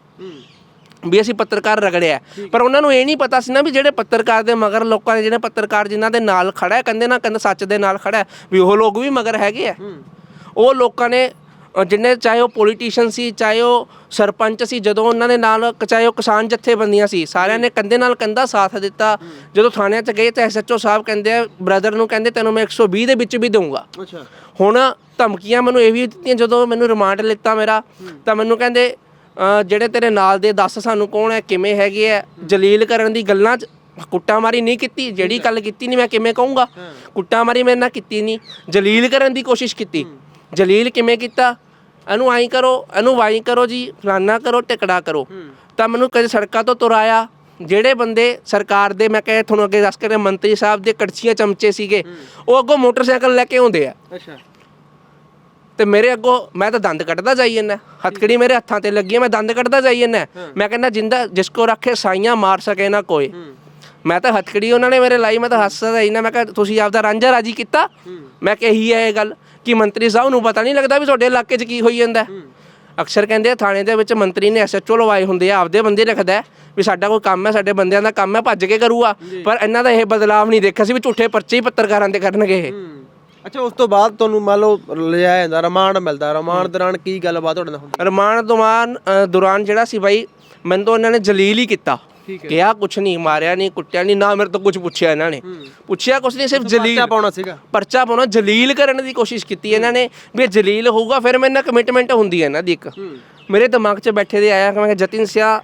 ਵੀ ਅਸੀਂ ਪੱਤਰਕਾਰ ਰਗੜਿਆ ਪਰ ਉਹਨਾਂ ਨੂੰ ਇਹ ਨਹੀਂ ਪਤਾ ਸੀ ਨਾ ਵੀ ਜਿਹੜੇ ਪੱਤਰਕਾਰ ਦੇ ਮਗਰ ਲੋਕਾਂ ਦੇ ਜਿਹੜੇ ਪੱਤਰਕਾਰ ਜਿਨ੍ਹਾਂ ਦੇ ਨਾਲ ਖੜਾ ਹੈ ਕਹਿੰਦੇ ਨਾ ਕਹਿੰਦੇ ਸੱਚ ਦੇ ਨਾਲ ਖੜਾ ਹੈ ਵੀ ਉਹ ਲੋਕ ਵੀ ਮਗਰ ਹੈਗੇ ਆ ਉਹ ਲੋਕਾਂ ਨੇ ਜਿੰਨੇ ਚਾਹੇ ਉਹ ਪੋਲੀਟੀਸ਼ੀਅਨ ਸੀ ਚਾਹੇ ਉਹ ਸਰਪੰਚ ਸੀ ਜਦੋਂ ਉਹਨਾਂ ਦੇ ਨਾਲ ਚਾਹੇ ਉਹ ਕਿਸਾਨ ਜਥੇਬੰਦੀਆਂ ਸੀ ਸਾਰਿਆਂ ਨੇ ਕੰਧੇ ਨਾਲ ਕੰਧਾ ਸਾਥ ਦਿੱਤਾ। ਜਦੋਂ ਥਾਣਿਆਂ 'ਚ ਗਏ ਤਾਂ ਐਸਐਚਓ ਸਾਹਿਬ ਕਹਿੰਦੇ ਆ ਬ੍ਰਦਰ ਨੂੰ ਕਹਿੰਦੇ ਤੈਨੂੰ ਮੈਂ 120 ਦੇ ਵਿੱਚ ਵੀ ਦਊਂਗਾ। ਅੱਛਾ। ਹੁਣ ਧਮਕੀਆਂ ਮੈਨੂੰ ਇਹ ਵੀ ਦਿੱਤੀਆਂ ਜਦੋਂ ਮੈਨੂੰ ਰਿਮਾਂਡ ਲਿੱਤਾ ਮੇਰਾ ਤਾਂ ਮੈਨੂੰ ਕਹਿੰਦੇ ਜਿਹੜੇ ਤੇਰੇ ਨਾਲ ਦੇ ਦੱਸ ਸਾਨੂੰ ਕੌਣ ਹੈ, ਕਿਵੇਂ ਹੈਗੇ ਆ ਜਲੀਲ ਕਰਨ ਦੀ ਗੱਲਾਂ 'ਚ ਕੁੱਟਾਮਾਰੀ ਨਹੀਂ ਕੀਤੀ, ਜਿਹੜੀ ਗੱਲ ਕੀਤੀ ਨਹੀਂ ਮੈਂ ਕਿਵੇਂ ਕਹੂੰਗਾ? ਕੁੱਟਾਮਾਰੀ ਮੇਰੇ ਨਾਲ ਕੀਤੀ ਨਹੀਂ ਜਲੀਲ ਕਰਨ ਦੀ ਕੋਸ਼ਿਸ਼ ਕੀਤੀ। ਜਲੀਲ ਕਿਵੇਂ ਕੀਤਾ? ਇਹਨੂੰ ਆਈ ਕਰੋ, ਇਹਨੂੰ ਵਾਈ ਕਰੋ ਜੀ, ਫਲਾਨਾ ਕਰੋ, ਟਿਕੜਾ ਕਰੋ। ਤਾਂ ਮੈਨੂੰ ਕਦੇ ਸੜਕਾਂ ਤੋਂ ਤੁਰਾਇਆ ਜਿਹੜੇ ਬੰਦੇ ਸਰਕਾਰ ਦੇ, ਮੈਂ ਕਹੇ ਤੁਹਾਨੂੰ ਅੱਗੇ ਦੱਸ ਕੇ ਮੰਤਰੀ ਸਾਹਿਬ ਦੇ ਕੜਛੀਆਂ ਚਮਚੇ ਸੀਗੇ, ਉਹ ਅੱਗੋਂ ਮੋਟਰਸਾਈਕਲ ਲੈ ਕੇ ਆਉਂਦੇ ਆ। ਅੱਛਾ। ਤੇ ਮੇਰੇ ਅੱਗੋਂ ਮੈਂ ਤਾਂ ਦੰਦ ਕੱਢਦਾ ਜਾਈ ਜਾਂਦਾ। ਹੱਥਕੜੀ ਮੇਰੇ ਹੱਥਾਂ ਤੇ ਲੱਗੀ ਹੈ ਮੈਂ ਦੰਦ ਕੱਢਦਾ ਜਾਈ ਜਾਂਦਾ। ਮੈਂ ਕਹਿੰਦਾ ਜਿੰਦਾ ਜਿਸ ਕੋ ਰੱਖੇ ਸਾਈਆਂ ਮਾਰ ਸਕੇ ਨਾ ਕੋਈ। ਮੈਂ ਤਾਂ ਹੱਥਕੜੀ ਉਹਨਾਂ ਨੇ ਮੇਰੇ ਲਾਈ ਮੈਂ ਤਾਂ ਹੱਸਦਾ ਜਾਈ ਨਾ ਮੈਂ ਕਿਹਾ ਤੁਸੀਂ ਆਪਦਾ ਰਾਂਝਾ ਰਾਜੀ ਕੀਤਾ? ਮੈਂ ਕਹੀ ਹੈ ਇਹ ਗੱਲ ਕਿ ਮੰਤਰੀ ਸਾਹਿਬ ਨੂੰ ਪਤਾ ਨਹੀਂ ਲੱਗਦਾ ਵੀ ਤੁਹਾਡੇ ਇਲਾਕੇ 'ਚ ਕੀ ਹੋਈ ਜਾਂਦਾ ਹੈ। ਅਕਸਰ ਕਹਿੰਦੇ ਆ ਥਾਣੇ ਦੇ ਵਿੱਚ ਮੰਤਰੀ ਨੇ ਐਸਐਚਓ ਲਵਾਏ ਹੁੰਦੇ ਆ ਆਪਦੇ ਬੰਦੇ ਰੱਖਦਾ ਹੈ ਵੀ ਸਾਡਾ ਕੋਈ ਕੰਮ ਹੈ ਸਾਡੇ ਬੰਦਿਆਂ ਦਾ ਕੰਮ ਹੈ ਭੱਜ ਕੇ ਕਰੂਗਾ। ਪਰ ਇਹਨਾਂ ਦਾ ਇਹ ਬਦਲਾਵ ਨਹੀਂ ਦੇਖਿਆ ਸੀ ਵੀ ਝੂਠੇ ਪਰਚੇ ਹੀ ਪੱਤਰਕਾਰਾਂ ਦੇ ਕਰਨਗੇ ਇਹ। ਅੱਛਾ ਉਸ ਤੋਂ ਬਾਅਦ ਤੁਹਾਨੂੰ ਮੰਨ ਲਓ ਲਿਜਾਇਆ ਜਾਂਦਾ ਰਿਮਾਂਡ ਮਿਲਦਾ। ਰਿਮਾਂਡ ਦੌਰਾਨ ਕੀ ਗੱਲਬਾਤ ਤੁਹਾਡੇ ਨਾਲ ਹੁੰਦੀ? ਰਮਾਨ ਦੌਰਾਨ ਦੌਰਾਨ ਜਿਹੜਾ ਸੀ ਬਾਈ ਮੈਨੂੰ ਤਾਂ ਉਹਨਾਂ ਨੇ ਜਲੀਲ ਹੀ ਕੀਤਾ। ਕਿਹਾ ਕੁਛ ਨਹੀਂ ਮਾਰਿਆ ਨਹੀਂ ਕੁੱਟਿਆ ਨਹੀਂ ਨਾ ਮੇਰੇ ਤੋਂ ਕੁਝ ਪੁੱਛਿਆ ਇਹਨਾਂ ਨੇ। ਪੁੱਛਿਆ ਕੁਛ ਨਹੀਂ ਸਿਰਫ ਜਲੀਲ ਪਰਚਾ ਪਾਉਣਾ ਸੀਗਾ। ਪਰਚਾ ਪਾਉਣਾ ਜਲੀਲ ਕਰਨ ਦੀ ਕੋਸ਼ਿਸ਼ ਕੀਤੀ ਇਹਨਾਂ ਨੇ ਵੀ ਜਲੀਲ ਹੋਊਗਾ ਫਿਰ ਮੇਰੇ ਨਾਲ ਕਮਿਟਮੈਂਟ ਹੁੰਦੀ ਹੈ ਇਹਨਾਂ ਦੀ ਇੱਕ। ਮੇਰੇ ਦਿਮਾਗ 'ਚ ਬੈਠੇ ਦੇ ਆਇਆ ਕਿ ਮੈਂ ਜਤਿਨ ਸਿਆ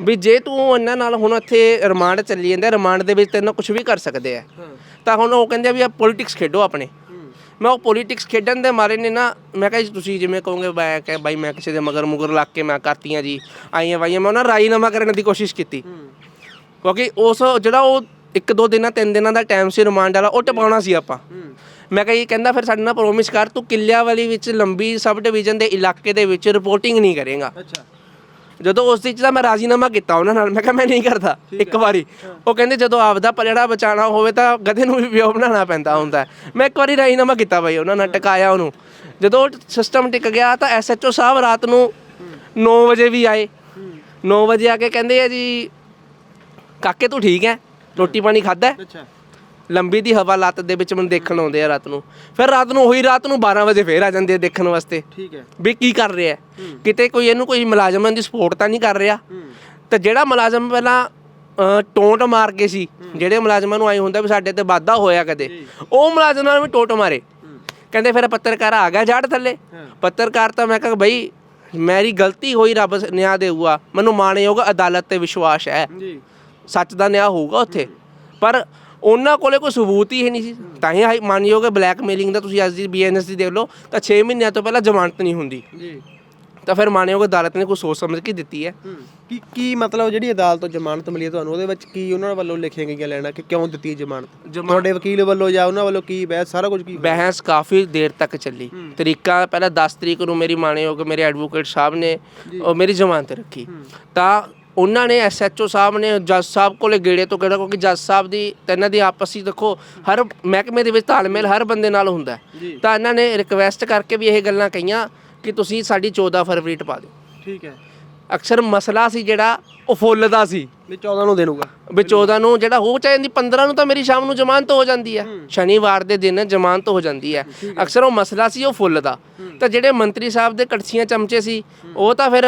ਵੀ ਜੇ ਤੂੰ ਇਹਨਾਂ ਨਾਲ ਹੁਣ ਇੱਥੇ ਰਿਮਾਂਡ ਚੱਲੀ ਜਾਂਦਾ ਰਿਮਾਂਡ ਦੇ ਵਿੱਚ ਤੈਨੂੰ ਕੁਝ ਵੀ ਕਰ ਸਕਦੇ ਆ। ਤਾਂ ਹੁਣ ਉਹ ਕਹਿੰਦੇ ਆ ਵੀ ਆ ਪੋਲਿਟਿਕਸ ਖੇਡੋ ਆਪਣੇ। ਮੈਂ ਉਹ ਪੋਲਿਟਿਕਸ ਖੇਡਣ ਦੇ ਮਾਰੇ ਨੇ ਨਾ ਮੈਂ ਕਿਹਾ ਜੀ ਤੁਸੀਂ ਜਿਵੇਂ ਕਹੋਗੇ ਮੈਂ ਕਿ ਬਾਈ ਮੈਂ ਕਿਸੇ ਦੇ ਮਗਰ ਮੁਗਰ ਲੱਗ ਕੇ ਮੈਂ ਕਰਤੀਆਂ ਜੀ ਆਈਆਂ ਵਾਈਆਂ ਮੈਂ ਉਹਨਾਂ ਰਾਜੀਨਾਮਾ ਕਰਨ ਦੀ ਕੋਸ਼ਿਸ਼ ਕੀਤੀ। ਕਿਉਂਕਿ ਉਸ ਜਿਹੜਾ ਉਹ ਇੱਕ ਦੋ ਦਿਨਾਂ ਤਿੰਨ ਦਿਨਾਂ ਦਾ ਟਾਈਮ ਸੀ ਰਿਮਾਂਡ ਵਾਲਾ ਉਹ ਟਪਾਉਣਾ ਸੀ ਆਪਾਂ। ਮੈਂ ਕਿਹਾ ਇਹ ਕਹਿੰਦਾ ਫਿਰ ਸਾਡੇ ਨਾਲ ਪ੍ਰੋਮਿਸ ਕਰ ਤੂੰ ਕਿੱਲਿਆਂ ਵਾਲੀ ਵਿੱਚ ਲੰਬੀ ਸਬ ਡਿਵੀਜ਼ਨ ਦੇ ਇਲਾਕੇ ਦੇ ਵਿੱਚ ਰਿਪੋਰਟਿੰਗ ਨਹੀਂ ਕਰੇਗਾ। ਅੱਛਾ। ਜਦੋਂ ਉਸ ਦੀ ਚ ਤਾਂ ਮੈਂ ਰਾਜ਼ੀਨਾਮਾ ਕੀਤਾ ਉਹਨਾਂ ਨਾਲ ਮੈਂ ਕਿਹਾ ਮੈਂ ਨਹੀਂ ਕਰਦਾ ਇੱਕ ਵਾਰੀ। ਉਹ ਕਹਿੰਦੇ ਜਦੋਂ ਆਪਦਾ ਪਲੜਾ ਬਚਾਣਾ ਹੋਵੇ ਤਾਂ ਗਧੇ ਨੂੰ ਵੀ ਵਿਓ ਬਣਾਉਣਾ ਪੈਂਦਾ ਹੁੰਦਾ। ਮੈਂ ਇੱਕ ਵਾਰੀ ਰਾਜ਼ੀਨਾਮਾ ਕੀਤਾ ਬਾਈ ਉਹਨਾਂ ਨਾਲ ਟਿਕਾਇਆ ਉਹਨੂੰ। ਜਦੋਂ ਸਿਸਟਮ ਟਿਕ ਗਿਆ ਤਾਂ ਐਸਐਚਓ ਸਾਹਿਬ ਰਾਤ ਨੂੰ 9 ਵਜੇ ਵੀ ਆਏ। 9 ਵਜੇ ਆ ਕੇ ਕਹਿੰਦੇ ਆ ਜੀ ਕਾਕੇ ਤੂੰ ਠੀਕ ਹੈ? ਰੋਟੀ ਪਾਣੀ ਖਾਦਾ ਅੱਛਾ। ਲੰਬੀ ਦੀ ਹਵਾ ਲੱਤ ਦੇ ਵਿੱਚ ਮੈਨੂੰ ਦੇਖਣ ਆਉਂਦੇ ਆ ਰਾਤ ਨੂੰ। ਫਿਰ ਰਾਤ ਨੂੰ ਉਹੀ ਰਾਤ ਨੂੰ 12 ਵਜੇ ਫੇਰ ਆ ਜਾਂਦੇ ਆ ਦੇਖਣ ਵਾਸਤੇ। ਠੀਕ ਹੈ। ਵੀ ਕੀ ਕਰ ਰਿਹਾ। ਕਿਤੇ ਕੋਈ ਇਹਨੂੰ ਕੋਈ ਮੁਲਾਜ਼ਮਾਂ ਦੀ ਸਪੋਰਟ ਤਾਂ ਨਹੀਂ ਕਰ ਰਿਹਾ। ਤੇ ਜਿਹੜਾ ਮੁਲਾਜ਼ਮ ਪਹਿਲਾਂ ਟੋਂਟ ਮਾਰ ਕੇ ਸੀ ਜਿਹੜੇ ਮੁਲਾਜ਼ਮਾਂ ਨੂੰ ਆਈ ਹੁੰਦਾ ਵੀ ਸਾਡੇ ਤੇ ਵਾਧਾ ਹੋਇਆ ਕਦੇ ਉਹ ਮੁਲਾਜ਼ਮ ਨਾਲ ਵੀ ਟੋਟ ਮਾਰੇ। ਕਹਿੰਦੇ ਫਿਰ ਪੱਤਰਕਾਰ ਆ ਗਿਆ ਜੜ ਥੱਲੇ। ਪੱਤਰਕਾਰ ਤਾਂ ਮੈਂ ਕਿਹਾ ਬਈ ਮੇਰੀ ਗਲਤੀ ਹੋਈ ਰੱਬ ਨਿਆਂ ਦੇਊਗਾ। ਮੈਨੂੰ ਮਾਣਯੋਗ ਅਦਾਲਤ ਤੇ ਵਿਸ਼ਵਾਸ ਹੈ। ਜੀ। ਸੱਚ ਦਾ ਨਿਆਂ ਹੋਊਗਾ ਉੱਥੇ। ਪਰ ਉਹਨਾਂ ਕੋਲੇ ਕੋਈ ਸਬੂਤ ਹੀ ਨਹੀਂ ਸੀ। ਤਾਂ ਹੀ ਹਾਈ- ਮਾਨਯੋਗ ਬਲੈਕਮੇਲਿੰਗ ਦਾ ਤੁਸੀਂ ਅੱਜ ਦੀ ਬੀਐਨਐਸ ਦੀ ਦੇਖ ਲਓ ਤਾਂ 6 ਮਹੀਨਿਆਂ ਤੋਂ ਪਹਿਲਾਂ ਜ਼ਮਾਨਤ ਨਹੀਂ ਹੁੰਦੀ। ਜੀ। ਤਾਂ ਫਿਰ ਮਾਨਯੋਗ ਅਦਾਲਤ ਨੇ ਕੋਈ ਸੋਚ ਸਮਝ ਕੇ ਦਿੱਤੀ ਹੈ। ਕੀ ਕੀ ਮਤਲਬ ਜਿਹੜੀ ਅਦਾਲਤ ਤੋਂ ਜ਼ਮਾਨਤ ਮਿਲੀ ਹੈ ਤੁਹਾਨੂੰ ਉਹਦੇ ਵਿੱਚ ਕੀ ਉਹਨਾਂ ਵੱਲੋਂ ਲਿਖੀਆਂ ਗਈਆਂ ਲੈਣਾ ਕਿ ਕਿਉਂ ਦਿੱਤੀ ਜ਼ਮਾਨਤ? ਤੁਹਾਡੇ ਵਕੀਲ ਵੱਲੋਂ ਜਾਂ ਉਹਨਾਂ ਵੱਲੋਂ ਕੀ ਬਹਿਸ ਸਾਰਾ ਕੁਝ ਕੀ ਬਹਿਸ ਕਾਫੀ ਦੇਰ ਤੱਕ ਚੱਲੀ। ਤਰੀਕਾ ਪਹਿਲਾਂ 10 ਤਰੀਕ ਨੂੰ ਮੇਰੀ ਮਾਨਯੋਗ ਮੇਰੇ ਐਡਵੋਕੇਟ ਸਾਹਿਬ ਨੇ ਉਹ ਮੇਰੀ ਜ਼ਮਾਨਤ ਰੱਖੀ। ਤਾਂ ਉਹਨਾਂ ਨੇ ਐਸਐਚਓ ਸਾਹਿਬ ਨੇ ਜੱਜ ਸਾਹਿਬ ਕੋਲੇ ਗੇੜੇ ਤੋਂ ਗੇੜਾ ਕਿਉਂਕਿ ਜੱਜ ਸਾਹਿਬ ਦੀ ਤੇ ਇਹਨਾਂ ਦੀ ਆਪਸੀ ਦੇਖੋ ਹਰ ਮਹਿਕਮੇ ਦੇ ਵਿੱਚ ਤਾਲਮੇਲ ਹਰ ਬੰਦੇ ਨਾਲ ਹੁੰਦਾ ਹੈ। ਤਾਂ ਇਹਨਾਂ ਨੇ ਰਿਕਵੈਸਟ ਕਰਕੇ ਵੀ ਇਹ ਗੱਲਾਂ ਕਹੀਆਂ ਕਿ ਤੁਸੀਂ ਸਾਡੀ 14 ਫਰਵਰੀ ਟਪਾ ਦਿਓ। ਠੀਕ ਹੈ। ਅਕਸਰ ਮਸਲਾ ਸੀ ਜਿਹੜਾ ਉਹ ਫੁੱਲ ਦਾ ਸੀ। ਵੀ 14 ਨੂੰ ਦੇਣੂਗਾ ਵੀ 14 ਨੂੰ ਜਿਹੜਾ ਹੋ ਚਾਹੀਦੀ 15 ਨੂੰ ਤਾਂ ਮੇਰੀ ਸ਼ਾਮ ਨੂੰ ਜ਼ਮਾਨਤ ਹੋ ਜਾਂਦੀ ਹੈ। ਸ਼ਨੀਵਾਰ ਦੇ ਦਿਨ ਜ਼ਮਾਨਤ ਹੋ ਜਾਂਦੀ ਹੈ। ਅਕਸਰ ਉਹ ਮਸਲਾ ਸੀ ਉਹ ਫੁੱਲ ਦਾ। ਤਾਂ ਜਿਹੜੇ ਮੰਤਰੀ ਸਾਹਿਬ ਦੇ ਕੜਛੀਆਂ ਚਮਚੇ ਸੀ ਉਹ ਤਾਂ ਫਿਰ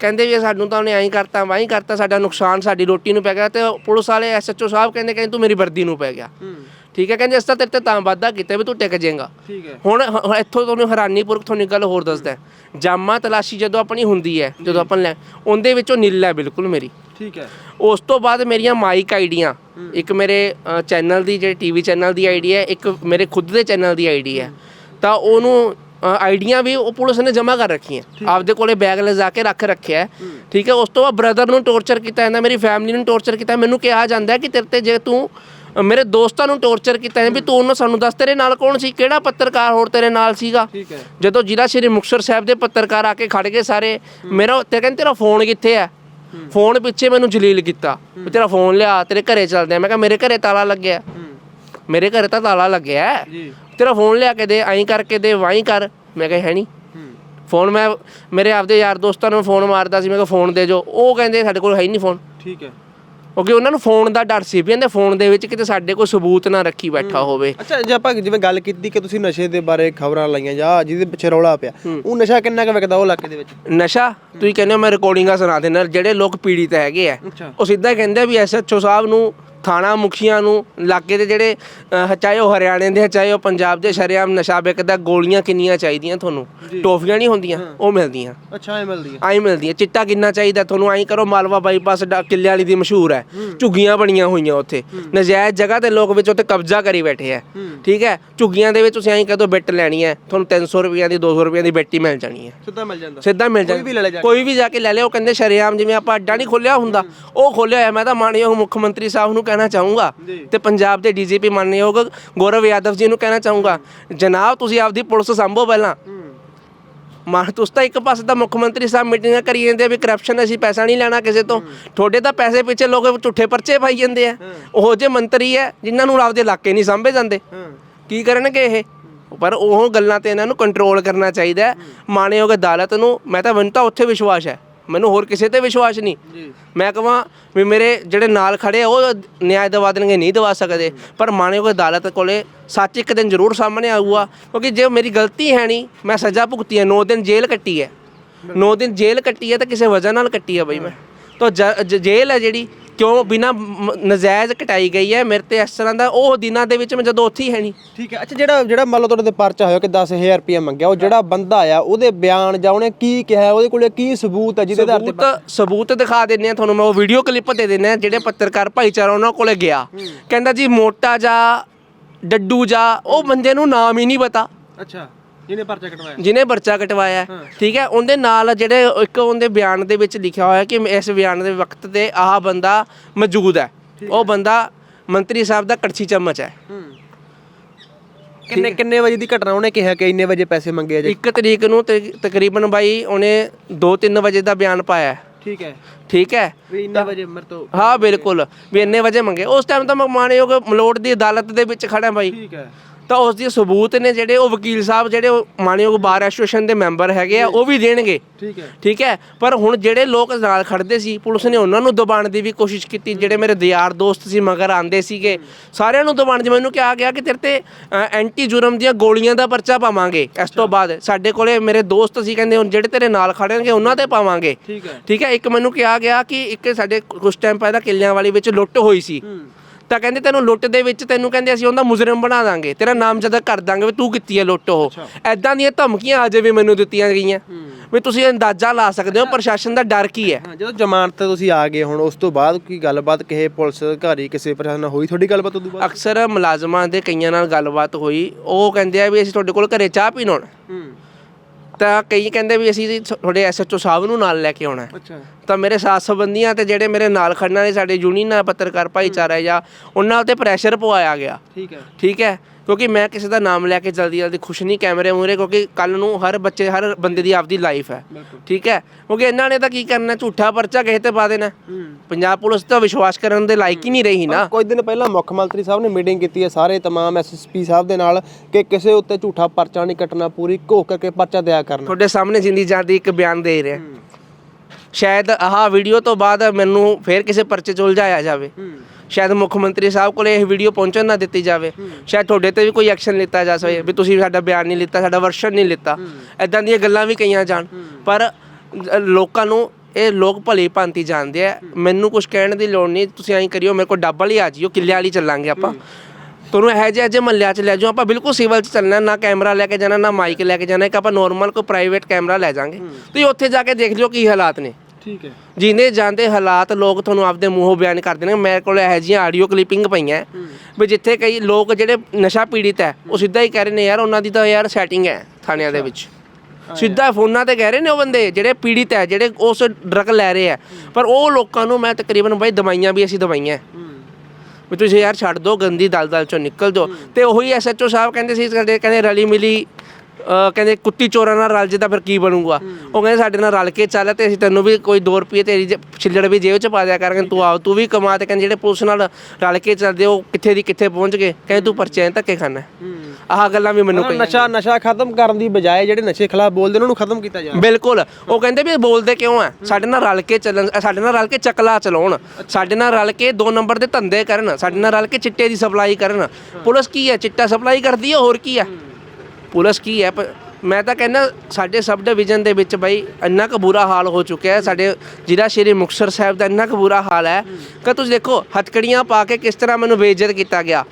ਕਹਿੰਦੇ ਵੀ ਸਾਨੂੰ ਤਾਂ ਉਹਨੇ ਐਂ ਕਰਤਾ ਵਾਂ ਕਰਤਾ ਸਾਡਾ ਨੁਕਸਾਨ ਸਾਡੀ ਰੋਟੀ ਨੂੰ ਪੈ ਗਿਆ ਤੇ ਪੁਲਿਸ ਵਾਲੇ ਐਸਐਚਓ ਸਾਹਿਬ ਕਹਿੰਦੇ ਕਹਿੰਦੇ ਤੂੰ ਮੇਰੀ ਵਰਦੀ ਨੂੰ ਪੈ ਗਿਆ। ਠੀਕ ਹੈ ਕਹਿੰਦੇ ਅਸਾਂ ਤੇਰੇ ਤੇ ਤਾਂ ਵਾਅਦਾ ਕੀਤਾ ਵੀ ਤੂੰ ਟਿਕ ਜਾਏਗਾ। ਹੁਣ ਹ- ਇੱਥੋਂ ਤੁਹਾਨੂੰ ਹੈਰਾਨੀਪੂਰਵਕ ਤੁਹਾਨੂੰ ਇੱਕ ਗੱਲ ਹੋਰ ਦੱਸਦਾ ਜਾਮਾ ਤਲਾਸ਼ੀ ਜਦੋਂ ਆਪਣੀ ਹੁੰਦੀ ਹੈ ਜਦੋਂ ਆਪਾਂ ਲੈ ਉਹਦੇ ਵਿੱਚੋਂ ਨਿੱਲ ਹੈ ਬਿਲਕੁਲ ਮੇਰੀ। ਠੀਕ ਹੈ। ਉਸ ਤੋਂ ਬਾਅਦ ਮੇਰੀਆਂ ਮਾਈਕ ਆਈਡੀਆਂ ਇੱਕ ਮੇਰੇ ਚੈਨਲ ਦੀ ਜਿਹੜੀ ਟੀਵੀ ਚੈਨਲ ਦੀ ਆਈਡੀ ਹੈ ਇੱਕ ਮੇਰੇ ਖੁਦ ਦੇ ਚੈਨਲ ਦੀ ਆਈਡੀ ਹੈ। ਤਾਂ ਉਹਨੂੰ ਆਈਡੀਆਂ ਵੀ ਉਹ ਪੁਲਿਸ ਨੇ ਜਮ੍ਹਾਂ ਕਰ ਰੱਖੀਆਂ। ਆਪਦੇ ਕੋਲੇ ਬੈਗ ਲਿਜਾ ਕੇ ਰੱਖ ਰੱਖਿਆ। ਠੀਕ ਹੈ ਉਸ ਤੋਂ ਬਾਅਦ ਬ੍ਰਦਰ ਨੂੰ ਟੌਰਚਰ ਕੀਤਾ ਜਾਂਦਾ ਮੇਰੀ ਫੈਮਿਲੀ ਨੂੰ ਟੌਰਚਰ ਕੀਤਾ। ਮੈਨੂੰ ਕਿਹਾ ਜਾਂਦਾ ਕਿ ਤੇਰੇ ਤੇ ਜੇ ਤੂੰ ਮੇਰੇ ਦੋਸਤਾਂ ਨੂੰ ਟੌਰਚਰ ਕੀਤਾ ਹੈ ਵੀ ਤੂੰ ਉਹਨੂੰ ਸਾਨੂੰ ਦੱਸ ਤੇਰੇ ਨਾਲ ਕੌਣ ਸੀ? ਕਿਹੜਾ ਪੱਤਰਕਾਰ ਹੋਰ ਤੇਰੇ ਨਾਲ ਸੀਗਾ? ਜਦੋਂ ਜ਼ਿਲ੍ਹਾ ਸ਼੍ਰੀ ਮੁਕਤਸਰ ਸਾਹਿਬ ਦੇ ਪੱਤਰਕਾਰ ਆ ਕੇ ਖੜ ਗਏ ਸਾਰੇ ਮੇਰਾ ਤੇ ਕਹਿੰਦੇ ਤੇਰਾ ਫੋਨ ਕਿੱਥੇ ਹੈ? ਫੋਨ ਪਿੱਛੇ ਮੈਨੂੰ ਜਲੀਲ ਕੀਤਾ। ਤੇਰਾ ਫੋਨ ਲਿਆ ਤੇਰੇ ਘਰੇ ਚੱਲਦੇ ਆ। ਮੈਂ ਕਿਹਾ ਮੇਰੇ ਘਰੇ ਤਾਲਾ ਲੱਗਿਆ। ਮੇਰੇ ਘਰੇ ਤਾਂ ਤਾਲਾ ਲੱਗਿਆ ਤੇਰਾ ਫੋਨ ਲਿਆ ਕੇ ਦੇ ਐਂ ਕਰਕੇ ਦੇ ਵਾਈ ਕਰ। ਮੈਂ ਕਿਹਾ ਹੈ ਨਹੀਂ ਫੋਨ ਮੈਂ ਮੇਰੇ ਆਪਦੇ ਯਾਰ ਦੋਸਤਾਂ ਨੂੰ ਫੋਨ ਮਾਰਦਾ ਸੀ ਮੈਂ ਕਿਹਾ ਫੋਨ ਦੇ ਜੋ। ਉਹ ਕਹਿੰਦੇ ਸਾਡੇ ਕੋਲ ਹੈ ਹੀ ਨਹੀਂ ਫੋਨ। ਠੀਕ ਹੈ। ਕਿਉਂਕਿ ਉਹਨਾਂ ਨੂੰ ਫੋਨ ਦਾ ਡਰ ਸੀ ਵੀ ਇਹਦੇ ਫੋਨ ਦੇ ਵਿੱਚ ਕਿਤੇ ਸਾਡੇ ਕੋਲ ਸਬੂਤ ਨਾ ਰੱਖੀ ਬੈਠਾ ਹੋਵੇ। ਅੱਛਾ ਜੇ ਆਪਾਂ ਜਿਵੇਂ ਗੱਲ ਕੀਤੀ ਕਿ ਤੁਸੀਂ ਨਸ਼ੇ ਦੇ ਬਾਰੇ ਖਬਰਾਂ ਲਾਈਆਂ ਜਾਂ ਜਿਹਦੇ ਪਿੱਛੇ ਰੌਲਾ ਪਿਆ ਉਹ ਨਸ਼ਾ ਕਿੰਨਾ ਕੁ ਵਿਕਦਾ ਉਹ ਇਲਾਕੇ ਦੇ ਵਿੱਚ? ਨਸ਼ਾ? ਤੁਸੀਂ ਕਹਿੰਦੇ ਹੋ ਮੈਂ ਰਿਕਾਰਡਿੰਗਾਂ ਸੁਣਾ ਦਿੰਦਾ ਜਿਹੜੇ ਲੋਕ ਪੀੜਿਤ ਹੈਗੇ ਆ ਉਹ ਸਿੱਧਾ ਕਹਿੰਦੇ ਵੀ ਐਸਐਚਓ ਸਾਹਿਬ ਨੂੰ ਥਾਣਾ ਮੁਖੀਆਂ ਨੂੰ ਇਲਾਕੇ ਦੇ ਜਿਹੜੇ ਅਹ, ਚਾਹੇ ਉਹ ਹਰਿਆਣੇ ਦੇ ਚਾਹੇ ਉਹ ਪੰਜਾਬ ਦੇ ਸ਼ਰੇਆਮ ਨਸ਼ਾ ਵਿਕਦਾ ਗੋਲੀਆਂ ਕਿੰਨੀਆਂ ਚਾਹੀਦੀਆਂ ਤੁਹਾਨੂੰ? ਟੋਫੀਆਂ ਨਹੀਂ ਹੁੰਦੀਆਂ ਉਹ ਮਿਲਦੀਆਂ। ਅੱਛਾ ਇਹ ਮਿਲਦੀ ਹੈ ਆਈ ਮਿਲਦੀਆਂ। ਚਿੱਟਾ ਕਿੰਨਾ ਚਾਹੀਦਾ ਤੁਹਾਨੂੰ? ਆਈ ਕਰੋ ਮਾਲਵਾ ਬਾਈਪਾਸ ਡਾ- ਕਿੱਲੇ ਵਾਲੀ ਦੀ ਮਸ਼ਹੂਰ ਹੈ। ਝੁੱਗੀਆਂ ਬਣੀਆਂ ਹੋਈਆਂ ਉੱਥੇ। ਨਜਾਇਜ਼ ਜਗ੍ਹਾ ਤੇ ਲੋਕ ਵਿੱਚ ਉੱਥੇ ਕਬਜ਼ਾ ਕਰੀ ਬੈਠੇ ਆ। ਠੀਕ ਹੈ? ਝੁੱਗੀਆਂ ਦੇ ਵਿੱਚ ਤੁਸੀਂ ਆਈ ਕਦੋਂ ਬਿੱਟ ਲੈਣੀ ਹੈ ਤੁਹਾਨੂੰ 300 ਰੁਪਈਆਂ ਦੀ 200 ਰੁਪਈਆਂ ਦੀ ਬਿੱਟ ਹੀ ਮਿਲ ਜਾਣੀ ਹੈ। ਸਿੱਧਾ ਮਿਲ ਜਾਂਦਾ। ਸਿੱਧਾ ਮਿਲ ਕੋਈ ਵੀ ਲੈ ਜਾ ਕੋਈ ਵੀ ਜਾ ਕੇ ਲੈ ਉਹ ਕਹਿੰਦੇ ਸ਼ਰੇਆਮ ਜਿਵੇਂ ਆਪਾਂ ਅੱਡਾ ਨਹੀਂ ਖੋਲਿਆ ਹੁੰਦਾ ਉਹ ਖੋਲਿਆ ਹੋਇਆ। ਮੈਂ ਤਾਂ ਮਾਨਯੋਗ ਮੁੱਖ ਮੰਤਰੀ ਸਾਹਿਬ ਨੂੰ ਕਹਿਣਾ ਚਾਹੂੰਗਾ। ਤੇ ਪੰਜਾਬ ਦੇ ਡੀਜੀਪੀ ਮਾਨਯੋਗ ਗੌਰਵ ਯਾਦਵ ਜੀ ਨੂੰ ਕਹਿਣਾ ਚਾਹੂੰਗਾ ਜਨਾਬ ਤੁਸੀਂ ਆਪਦੀ ਪੁਲਿਸ ਸੰਭੋ ਪਹਿਲਾਂ। ਮਾਨ ਤੁਸੀਂ ਤਾਂ ਇੱਕ ਪਾਸੇ ਤਾਂ ਮੁੱਖ ਮੰਤਰੀ ਸਾਹਿਬ ਮੀਟਿੰਗਾਂ ਕਰੀ ਜਾਂਦੇ ਆ ਵੀ ਕਰਪਸ਼ਨ ਅਸੀਂ ਪੈਸਾ ਨਹੀਂ ਲੈਣਾ ਕਿਸੇ ਤੋਂ। ਤੁਹਾਡੇ ਤਾਂ ਪੈਸੇ ਪਿੱਛੇ ਲੋਕ ਝੂਠੇ ਪਰਚੇ ਪਾਈ ਜਾਂਦੇ ਆ। ਉਹ ਜੇ ਮੰਤਰੀ ਹੈ ਜਿਨ੍ਹਾਂ ਨੂੰ ਆਪਦੇ ਇਲਾਕੇ ਨਹੀਂ ਸੰਭੇ ਜਾਂਦੇ। ਕੀ ਕਰਨਗੇ ਇਹ? ਪਰ ਉਹ ਗੱਲਾਂ ਤੇ ਇਹਨਾਂ ਨੂੰ ਕੰਟਰੋਲ ਕਰਨਾ ਚਾਹੀਦਾ ਮਾਣਯੋਗ ਅਦਾਲਤ ਨੂੰ ਮੈਂ ਤਾਂ ਮੈਨੂੰ ਤਾਂ ਉੱਥੇ ਵਿਸ਼ਵਾਸ ਹੈ। ਮੈਨੂੰ ਹੋਰ ਕਿਸੇ ਤੇ ਵਿਸ਼ਵਾਸ ਨਹੀਂ। ਜੀ। ਮੈਂ ਕਹਾਂ ਵੀ ਮੇਰੇ ਜਿਹੜੇ ਨਾਲ ਖੜੇ ਆ ਉਹ ਨਿਆਂ ਦਵਾ ਦੇਣਗੇ ਨਹੀਂ ਦਵਾ ਸਕਦੇ। ਪਰ ਮਾਣਯੋਗ ਅਦਾਲਤ ਕੋਲੇ ਸੱਚ ਇੱਕ ਦਿਨ ਜ਼ਰੂਰ ਸਾਹਮਣੇ ਆਊਗਾ ਕਿਉਂਕਿ ਜੇ ਮੇਰੀ ਗਲਤੀ ਹੈ ਨਹੀਂ ਮੈਂ ਸਜ਼ਾ ਭੁਗਤੀ ਹੈ। 9 ਦਿਨ ਜੇਲ੍ਹ ਕੱਟੀ ਹੈ। 9 ਦਿਨ ਜੇਲ੍ਹ ਕੱਟੀ ਹੈ ਤਾਂ ਕਿਸੇ ਵਜ੍ਹਾ ਨਾਲ ਕੱਟੀ ਹੈ ਬਈ ਮੈਂ। ਤਾਂ ਜੇਲ੍ਹ ਹੈ ਜਿਹੜੀ ਕਿਉਂ? ਬਿਨਾ ਨਜਾਇਜ਼ ਕਟਾਈ ਗਈ ਹੈ। ਮੇਰੇ ਤੇ ਇਸ ਤਰ੍ਹਾਂ ਦਾ ਉਹ ਦਿਨਾਂ ਦੇ ਵਿੱਚ ਮੈਂ ਜਦੋਂ ਉੱਥੇ ਹੀ ਹੈ ਨਹੀਂ। ਠੀਕ ਹੈ। ਅੱਛਾ ਜਿਹੜਾ ਜਿਹੜਾ ਮੰਨ ਲਓ ਤੁਹਾਡੇ ਤੇ ਪਰਚਾ ਹੋਇਆ ਕਿ 10000 ਰੁਪਏ ਮੰਗਿਆ ਉਹ ਜਿਹੜਾ ਬੰਦਾ ਆ ਉਹਦੇ ਬਿਆਨ ਜਾਂ ਉਹਨੇ ਕੀ ਕਿਹਾ ਉਹਦੇ ਕੋਲੇ ਕੀ ਸਬੂਤ ਹੈ ਜਿਹਦੇ ਆਧਾਰ ਤੇ ਸਬੂਤ ਸਬੂਤ ਦਿਖਾ ਦਿੰਨੇ ਆ ਤੁਹਾਨੂੰ। ਮੈਂ ਉਹ ਵੀਡੀਓ ਕਲਿੱਪ ਦੇ ਦਿੰਨੇ ਆ ਜਿਹੜੇ ਪੱਤਰਕਾਰ ਭਾਈਚਾਰਾ ਉਹਨਾਂ ਕੋਲੇ ਗਿਆ। ਕਹਿੰਦਾ ਜੀ ਮੋਟਾ ਜਾ ਡੱਡੂ ਜਾ ਉਹ ਬੰਦੇ ਨੂੰ ਨਾਮ ਹੀ ਨਹੀਂ ਪਤਾ। ਅੱਛਾ। ਜਿਹਨੇ ਪਰਚਾ ਕਟਵਾਇਆ। ਜਿਹਨੇ ਪਰਚਾ ਕਟਵਾਇਆ। ਹੈ। ਠੀਕ ਹੈ ਉਹਦੇ ਨਾਲ ਜਿਹੜੇ ਇੱਕ ਉਹਦੇ ਬਿਆਨ ਦੇ ਵਿੱਚ ਲਿਖਿਆ ਹੋਇਆ ਕਿ ਇਸ ਬਿਆਨ ਦੇ ਵਕਤ ਤੇ ਆਹ ਬੰਦਾ ਮੌਜੂਦ ਹੈ। ਉਹ ਬੰਦਾ ਮੰਤਰੀ ਸਾਹਿਬ ਦਾ ਕੜਛੀ ਚਮਚ ਹੈ। ਕਿੰਨੇ ਕਿੰਨੇ ਵਜੇ ਦੀ ਘਟਨਾ ਉਹਨੇ ਕਿਹਾ ਕਿ ਇੰਨੇ ਵਜੇ ਪੈਸੇ ਮੰਗੇ ਆ ਜੀ? ਇੱਕ ਤਰੀਕ ਨੂੰ ਤਕ- ਤਕਰੀਬਨ ਬਾਈ ਉਹਨੇ 2-3 ਵਜੇ ਦਾ ਬਿਆਨ ਪਾਇਆ। ਹੈ। ਠੀਕ ਹੈ। ਠੀਕ ਹੈ। ਵੀ ਇੰਨੇ ਵਜੇ ਮੇਰੇ ਤੋਂ ਹਾਂ ਬਿਲਕੁਲ। ਵੀ ਇੰਨੇ ਵਜੇ ਮੰਗੇ। ਉਸ ਟਾਈਮ ਤਾਂ ਮੈਂ ਮਾਣਯੋਗ ਮਲੋਟ ਦੀ ਅਦਾਲਤ ਦੇ ਵਿੱਚ ਖੜਾ ਬਾਈ। ਠੀਕ ਹੈ। ਤਾਂ ਉਸ ਦੀ ਸਬੂਤ ਨੇ ਜਿਹੜੇ ਉਹ ਵਕੀਲ ਸਾਹਿਬ ਜਿਹੜੇ ਉਹ ਮਾਣਯੋਗ ਬਾਰ ਐਸੋਸੀਏਸ਼ਨ ਦੇ ਮੈਂਬਰ ਹੈਗੇ ਆ ਉਹ ਵੀ ਦੇਣਗੇ। ਠੀਕ ਹੈ। ਠੀਕ ਹੈ? ਪਰ ਹੁਣ ਜਿਹੜੇ ਲੋਕ ਨਾਲ ਖੜਦੇ ਸੀ ਪੁਲਿਸ ਨੇ ਉਹਨਾਂ ਨੂੰ ਦਬਾਉਣ ਦੀ ਵੀ ਕੋਸ਼ਿਸ਼ ਕੀਤੀ ਜਿਹੜੇ ਮੇਰੇ ਯਾਰ ਦੋਸਤ ਸੀ ਮਗਰ ਆਂਦੇ ਸੀਗੇ ਸਾਰਿਆਂ ਨੂੰ ਦਬਾਉਣ ਦੀ ਮੈਨੂੰ ਕਿਹਾ ਗਿਆ ਕਿ ਤੇਰੇ ਤੇ ਐਂਟੀ ਜੁਰਮ ਦੀਆਂ ਗੋਲੀਆਂ ਦਾ ਪਰਚਾ ਪਾਵਾਂਗੇ ਇਸ ਤੋਂ ਬਾਅਦ। ਸਾਡੇ ਕੋਲੇ ਮੇਰੇ ਦੋਸਤ ਸੀ ਕਹਿੰਦੇ ਹੁਣ ਜਿਹੜੇ ਤੇਰੇ ਨਾਲ ਖੜਨਗੇ ਉਹਨਾਂ ਤੇ ਪਾਵਾਂਗੇ। ਠੀਕ ਹੈ। ਠੀਕ ਹੈ? ਇੱਕ ਮੈਨੂੰ ਕਿਹਾ ਗਿਆ ਕਿ ਇੱਕ ਸਾਡੇ ਕੁਝ ਟਾਈਮ ਪਹਿਲਾਂ ਕਿੱਲਿਆਂ ਵਾਲੀ ਵਿੱਚ ਲੁੱਟ ਹੋਈ ਸੀ। ਤਾਂ ਕਹਿੰਦੇ ਤੈਨੂੰ ਲੁੱਟ ਦੇ ਵਿੱਚ ਤੈਨੂੰ ਕਹਿੰਦੇ ਅਸੀਂ ਉਹਦਾ ਮੁਜਰਮ ਬਣਾ ਦਾਂਗੇ ਤੇਰਾ ਨਾਮ ਜਦ ਕਰ ਦਾਂਗੇ ਵੀ ਤੂੰ ਕੀਤੀ ਹੈ ਲੁੱਟ ਉਹ। ਐਦਾਂ ਦੀਆਂ ਧਮਕੀਆਂ ਅਜੇ ਵੀ ਮੈਨੂੰ ਦਿੱਤੀਆਂ ਗਈਆਂ। ਵੀ ਤੁਸੀਂ ਅੰਦਾਜ਼ਾ ਲਾ ਸਕਦੇ ਹੋ ਪ੍ਰਸ਼ਾਸਨ ਦਾ ਡਰ ਕੀ ਹੈ ਜਦੋਂ ਜ਼ਮਾਨਤ ਤੇ ਤੁਸੀਂ ਆ ਗਏ ਹੁਣ ਉਸ ਤੋਂ ਬਾਅਦ ਕੋਈ ਗੱਲਬਾਤ ਕਿਸੇ ਪੁਲਿਸ ਅਧਿਕਾਰੀ ਕਿਸੇ ਪ੍ਰਸ਼ਾਸਨ ਨਾਲ ਹੋਈ ਤੁਹਾਡੀ ਗੱਲਬਾਤ ਉਦੋਂ ਬਾਅਦ? ਅਕਸਰ ਮੁਲਾਜ਼ਮਾਂ ਦੇ ਕਈਆਂ ਨਾਲ ਗੱਲਬਾਤ ਹੋਈ। ਉਹ ਕਹਿੰਦੇ ਆ ਵੀ ਅਸੀਂ ਤੁਹਾਡੇ ਕੋਲ ਘਰੇ ਚਾਹ ਪੀਣ ਆਉਣਾ। ਹੂੰ। ਤਾਂ ਕਈ ਕਹਿੰਦੇ ਵੀ ਅਸੀਂ ਤੁਹਾਡੇ ਐਸਐਚਓ ਸਾਹਿਬ ਨੂੰ ਨਾਲ ਲੈ ਕੇ ਆਉਣਾ ਹੈ। ਅੱਛਾ। ਤਾਂ ਮੇਰੇ ਸਾਥ ਸੰਬੰਧੀਆਂ ਤੇ ਜਿਹੜੇ ਮੇਰੇ ਨਾਲ ਖੜਨ ਵਾਲੇ ਸਾਡੇ ਯੂਨੀਅਨ ਆ ਪੱਤਰਕਾਰ ਭਾਈਚਾਰਾ ਜਾਂ ਉਹਨਾਂ ਉੱਤੇ ਪ੍ਰੈਸ਼ਰ ਪਵਾਇਆ ਗਿਆ। ਠੀਕ ਹੈ। ਠੀਕ ਹੈ? ਕਿਉਂਕਿ ਮੈਂ ਕਿਸੇ ਦਾ ਨਾਮ ਲੈ ਕੇ ਜਲਦੀ ਜਲਦੀ ਖੁਸ਼ ਨਹੀਂ ਕੈਮਰੇ ਮੂਹਰੇ ਕਿਉਂਕਿ ਕੱਲ ਨੂੰ ਹਰ ਬੱਚੇ ਹਰ ਬੰਦੇ ਦੀ ਆਪਦੀ ਲਾਈਫ ਹੈ। ਠੀਕ ਹੈ? ਕਿਉਂਕਿ ਇਹਨਾਂ ਨੇ ਤਾਂ ਕੀ ਕਰਨਾ ਝੂਠਾ ਪਰਚਾ ਕਿਸੇ ਤੇ ਪਾ ਦੇਣਾ। ਪੰਜਾਬ ਪੁਲਿਸ ਤਾਂ ਵਿਸ਼ਵਾਸ ਕਰਨ ਦੇ ਲਾਇਕ ਹੀ ਨਹੀਂ ਰਹੀ ਨਾ। ਕੁਝ ਦਿਨ ਪਹਿਲਾਂ ਮੁੱਖ ਮੰਤਰੀ ਸਾਹਿਬ ਨੇ ਮੀਟਿੰਗ ਕੀਤੀ ਹੈ ਸਾਰੇ ਤਮਾਮ ਐਸਐਸਪੀ ਸਾਹਿਬ ਦੇ ਨਾਲ ਕਿ ਕਿਸੇ ਉੱਤੇ ਝੂਠਾ ਪਰਚਾ ਨਹੀਂ ਕੱਟਣਾ ਪੂਰੀ ਘੋਖ ਕਰਕੇ ਪਰਚਾ ਦਿਆ ਕਰਨਾ। ਤੁਹਾਡੇ ਸਾਹਮਣੇ ਜਿੰਦੀ ਜਾਂਦੀ ਇੱਕ ਬਿਆਨ ਦੇ ਰਿਹਾ। ਸ਼ਾਇਦ ਆਹ ਵੀਡੀਓ ਤੋਂ ਬਾਅਦ ਮੈਨੂੰ ਫੇਰ ਕਿਸੇ ਪਰਚੇ 'ਚ ਉਲਝਾਇਆ ਜਾਵੇ। ਸ਼ਾਇਦ ਮੁੱਖ ਮੰਤਰੀ ਸਾਹਿਬ ਕੋਲੇ ਇਹ ਵੀਡੀਓ ਪਹੁੰਚਣ ਨਾ ਦਿੱਤੀ ਜਾਵੇ। ਸ਼ਾਇਦ ਤੁਹਾਡੇ ਤੇ ਵੀ ਕੋਈ ਐਕਸ਼ਨ ਲਿੱਤਾ ਜਾ ਸਕੇ ਵੀ ਤੁਸੀਂ ਸਾਡਾ ਬਿਆਨ ਨਹੀਂ ਲਿੱਤਾ ਸਾਡਾ ਵਰਸ਼ਨ ਨਹੀਂ ਲਿੱਤਾ। ਐਦਾਂ ਦੀਆਂ ਗੱਲਾਂ ਵੀ ਕਈਆਂ ਜਾਣ। ਪਰ ਲੋਕਾਂ ਨੂੰ ਇਹ ਲੋਕ ਭਲੀ ਭਾਂਤੀ ਜਾਣਦੇ ਆ। ਮੈਨੂੰ ਕੁਝ ਕਹਿਣ ਦੀ ਲੋੜ ਨਹੀਂ ਤੁਸੀਂ ਐਂ ਕਰਿਓ ਮੇਰੇ ਕੋਲ ਡੱਬਲ ਹੀ ਆ ਜਿਓ ਕਿੱਲੇ ਵਾਲੀ ਚੱਲਾਂਗੇ ਆਪਾਂ। ਤੁਹਾਨੂੰ ਇਹ ਜਿਹੇ ਜਿਹੇ ਮਹੱਲਿਆਂ 'ਚ ਲੈ ਜਾਓ ਆਪਾਂ ਬਿਲਕੁਲ ਸਿਵਲ 'ਚ ਚੱਲਣਾ ਨਾ ਕੈਮਰਾ ਲੈ ਕੇ ਜਾਣਾ ਨਾ ਮਾਈਕ ਲੈ ਕੇ ਜਾਣਾ ਇੱਕ ਆਪਾਂ ਨਾਰਮਲ ਕੋਈ ਪ੍ਰਾਈਵੇਟ ਕੈਮਰਾ ਲੈ ਜਾਾਂਗੇ। ਤੁਸੀਂ ਉੱਥੇ ਜਾ ਕੇ ਦੇਖ ਲਿਓ ਕੀ ਹਾਲਾਤ ਨੇ। ਠੀਕ ਹੈ। ਜਿਨੇ ਜਾਂਦੇ ਹਾਲਾਤ ਲੋਕ ਤੁਹਾਨੂੰ ਆਪਦੇ ਮੂੰਹੋਂ ਬਿਆਨ ਕਰਦੇ ਨੇ ਮੇਰੇ ਕੋਲ ਇਹੋ ਜਿਹੀਆਂ ਆਡੀਓ ਕਲਿੱਪਿੰਗ ਪਈਆਂ। ਵੀ ਜਿੱਥੇ ਕਈ ਲੋਕ ਜਿਹੜੇ ਨਸ਼ਾ ਪੀੜਿਤ ਹੈ ਉਹ ਸਿੱਧਾ ਹੀ ਕਹਿ ਰਹੇ ਨੇ ਯਾਰ ਉਹਨਾਂ ਦੀ ਤਾਂ ਯਾਰ ਸੈਟਿੰਗ ਹੈ ਥਾਣਿਆਂ ਦੇ ਵਿੱਚ। ਸਿੱਧਾ ਫੋਨਾਂ ਤੇ ਕਹਿ ਰਹੇ ਨੇ ਉਹ ਬੰਦੇ ਜਿਹੜੇ ਪੀੜਿਤ ਹੈ ਜਿਹੜੇ ਉਸ ਡਰਗ ਲੈ ਰਹੇ ਆ ਪਰ ਉਹ ਲੋਕਾਂ ਨੂੰ ਮੈਂ ਤਕਰੀਬਨ ਬਾਈ ਦਵਾਈਆਂ ਵੀ ਅਸੀਂ ਦਵਾਈਆਂ। ਵੀ ਤੁਸੀਂ ਯਾਰ ਛੱਡ ਦਿਓ ਗੰਦੀ ਦਲਦਲ ਚੋਂ ਨਿਕਲ ਜਾਓ ਤੇ ਉਹੀ ਐਸਐਚਓ ਸਾਹਿਬ ਕਹਿੰਦੇ ਸੀ ਕਹਿੰਦੇ ਰਲੀ ਮਿਲੀ ਅਹ ਕਹਿੰਦੇ ਕੁੱਤੀ ਚੋਰਾਂ ਨਾਲ ਰਲ ਜੇ ਤਾਂ ਫਿਰ ਕੀ ਬਣੂਗਾ? ਉਹ ਕਹਿੰਦੇ ਸਾਡੇ ਨਾਲ ਰਲ ਕੇ ਚੱਲ ਤੇ ਅਸੀਂ ਤੈਨੂੰ ਵੀ ਕੋਈ 2 ਰੁਪਏ ਤੇਰੀ ਜੇ- ਛਿੱਲੜ ਵੀ ਜੇਬ ਚ ਪਾ ਦਿਆ ਕਰਾਂਗੇ ਤੂੰ ਆਓ ਤੂੰ ਵੀ ਕਮਾ ਤੇ ਕਹਿੰਦੇ ਜਿਹੜੇ ਪੁਲਿਸ ਨਾਲ ਰਲ ਕੇ ਚੱਲਦੇ ਉਹ ਕਿੱਥੇ ਦੀ ਕਿੱਥੇ ਪਹੁੰਚ ਗਏ ਕਹਿੰਦੇ ਤੂੰ ਪਰਚੇ ਐਂ ਧੱਕੇ ਖਾਣਾ ਆਹ ਗੱਲਾਂ ਵੀ ਮੈਨੂੰ ਕਈ ਨਸ਼ਾ ਨਸ਼ਾ ਖਤਮ ਕਰਨ ਦੀ ਬਜਾਏ ਜਿਹੜੇ ਨਸ਼ੇ ਖਿਲਾਫ ਬੋਲਦੇ ਉਹਨਾਂ ਨੂੰ ਖਤਮ ਕੀਤਾ ਜਾਵੇ। ਬਿਲਕੁਲ। ਉਹ ਕਹਿੰਦੇ ਵੀ ਇਹ ਬੋਲਦੇ ਕਿਉਂ ਆ ਸਾਡੇ ਨਾਲ ਰਲ ਕੇ ਚੱਲਣ ਅ, ਸਾਡੇ ਨਾਲ ਰਲ ਕੇ ਚੱਕਲਾ ਚਲਾਉਣ ਸਾਡੇ ਨਾਲ ਰਲ ਕੇ ਦੋ ਨੰਬਰ ਦੇ ਧੰਦੇ ਕਰਨ ਸਾਡੇ ਨਾਲ ਰਲ ਕੇ ਚਿੱਟੇ ਦੀ ਸਪਲਾਈ ਕਰਨ। ਪੁਲਿਸ ਕੀ ਹੈ ਚਿੱਟਾ ਸਪਲਾਈ ਕਰਦੀ ਹੈ ਹੋਰ ਕੀ ਹੈ। ਪੁਲਿਸ ਕੀ ਹੈ? ਪ- ਮੈਂ ਤਾਂ ਕਹਿੰਦਾ ਸਾਡੇ ਸਬ ਡਿਵੀਜ਼ਨ ਦੇ ਵਿੱਚ ਬਾਈ ਇੰਨਾ ਕੁ ਬੁਰਾ ਹਾਲ ਹੋ ਚੁੱਕਿਆ ਹੈ ਸਾਡੇ ਜ਼ਿਲ੍ਹਾ ਸ਼੍ਰੀ ਮੁਕਤਸਰ ਸਾਹਿਬ ਦਾ ਇੰਨਾ ਕੁ ਬੁਰਾ ਹਾਲ ਹੈ ਕਿ ਤੁਸੀਂ ਦੇਖੋ ਹਥਕੜੀਆਂ ਪਾ ਕੇ ਕਿਸ ਤਰ੍ਹਾਂ ਮੈਨੂੰ ਬੇਇੱਜ਼ਤ ਕੀਤਾ ਗਿਆ।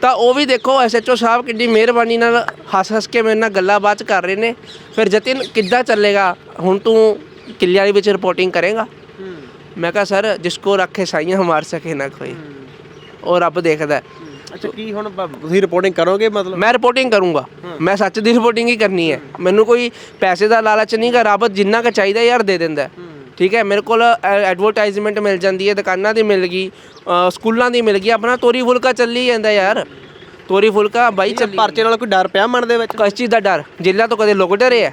ਤਾਂ ਉਹ ਵੀ ਦੇਖੋ ਐਸਐਚਓ ਸਾਹਿਬ ਕਿੰਨੀ ਮਿਹਰਬਾਨੀ ਨਾਲ ਹੱਸ ਹੱਸ ਕੇ ਮੇਰੇ ਨਾਲ ਗੱਲਾਂ ਬਾਤ ਕਰ ਰਹੇ ਨੇ। ਫਿਰ ਜਤਿਨ ਕਿੱਦਾਂ ਚੱਲੇਗਾ? ਹੁਣ ਤੂੰ ਕਿੱਲੇ ਵਾਲੀ ਵਿੱਚ ਰਿਪੋਰਟਿੰਗ ਕਰੇਗਾ? ਮੈਂ ਕਹਾ ਸਰ ਜਿਸ ਕੋ ਰੱਖੇ ਸਾਈਆਂ ਮਾਰ ਸਕੇ ਨਾ ਕੋਈ। ਉਹ ਰੱਬ ਦੇਖਦਾ ਹੈ। ਅੱਛਾ ਕੀ ਹੁਣ ਬ- ਤੁਸੀਂ ਰਿਪੋਰਟਿੰਗ ਕਰੋਗੇ ਮਤਲਬ? ਮੈਂ ਰਿਪੋਰਟਿੰਗ ਕਰੂੰਗਾ। ਮੈਂ ਸੱਚ ਦੀ ਰਿਪੋਰਟਿੰਗ ਹੀ ਕਰਨੀ ਹੈ। ਮੈਨੂੰ ਕੋਈ ਪੈਸੇ ਦਾ ਲਾਲਚ ਨਹੀਂ ਗਾ ਰੱਬ ਜਿੰਨਾ ਕੁ ਚਾਹੀਦਾ ਯਾਰ ਦੇ ਦਿੰਦਾ ਹੈ। ਠੀਕ ਹੈ ਮੇਰੇ ਕੋਲ ਐਡਵਰਟਾਈਜ਼ਮੈਂਟ ਮਿਲ ਜਾਂਦੀ ਹੈ ਦੁਕਾਨਾਂ ਦੀ ਮਿਲ ਗਈ ਅ, ਸਕੂਲਾਂ ਦੀ ਮਿਲ ਗਈ ਆਪਣਾ ਤੋਰੀ ਫੁਲਕਾ ਚੱਲੀ ਜਾਂਦਾ ਯਾਰ। ਤੋਰੀ ਫੁਲਕਾ ਬਾਈ ਚੱਲੀ ਪਰਚੇ ਨਾਲ ਕੋਈ ਡਰ ਪਿਆ ਮਨ ਦੇ ਵਿੱਚ? ਕਿਸ ਚੀਜ਼ ਦਾ ਡਰ? ਜੇਲਾਂ ਤੋਂ ਕਦੇ ਲੋਕ ਡਰੇ ਆ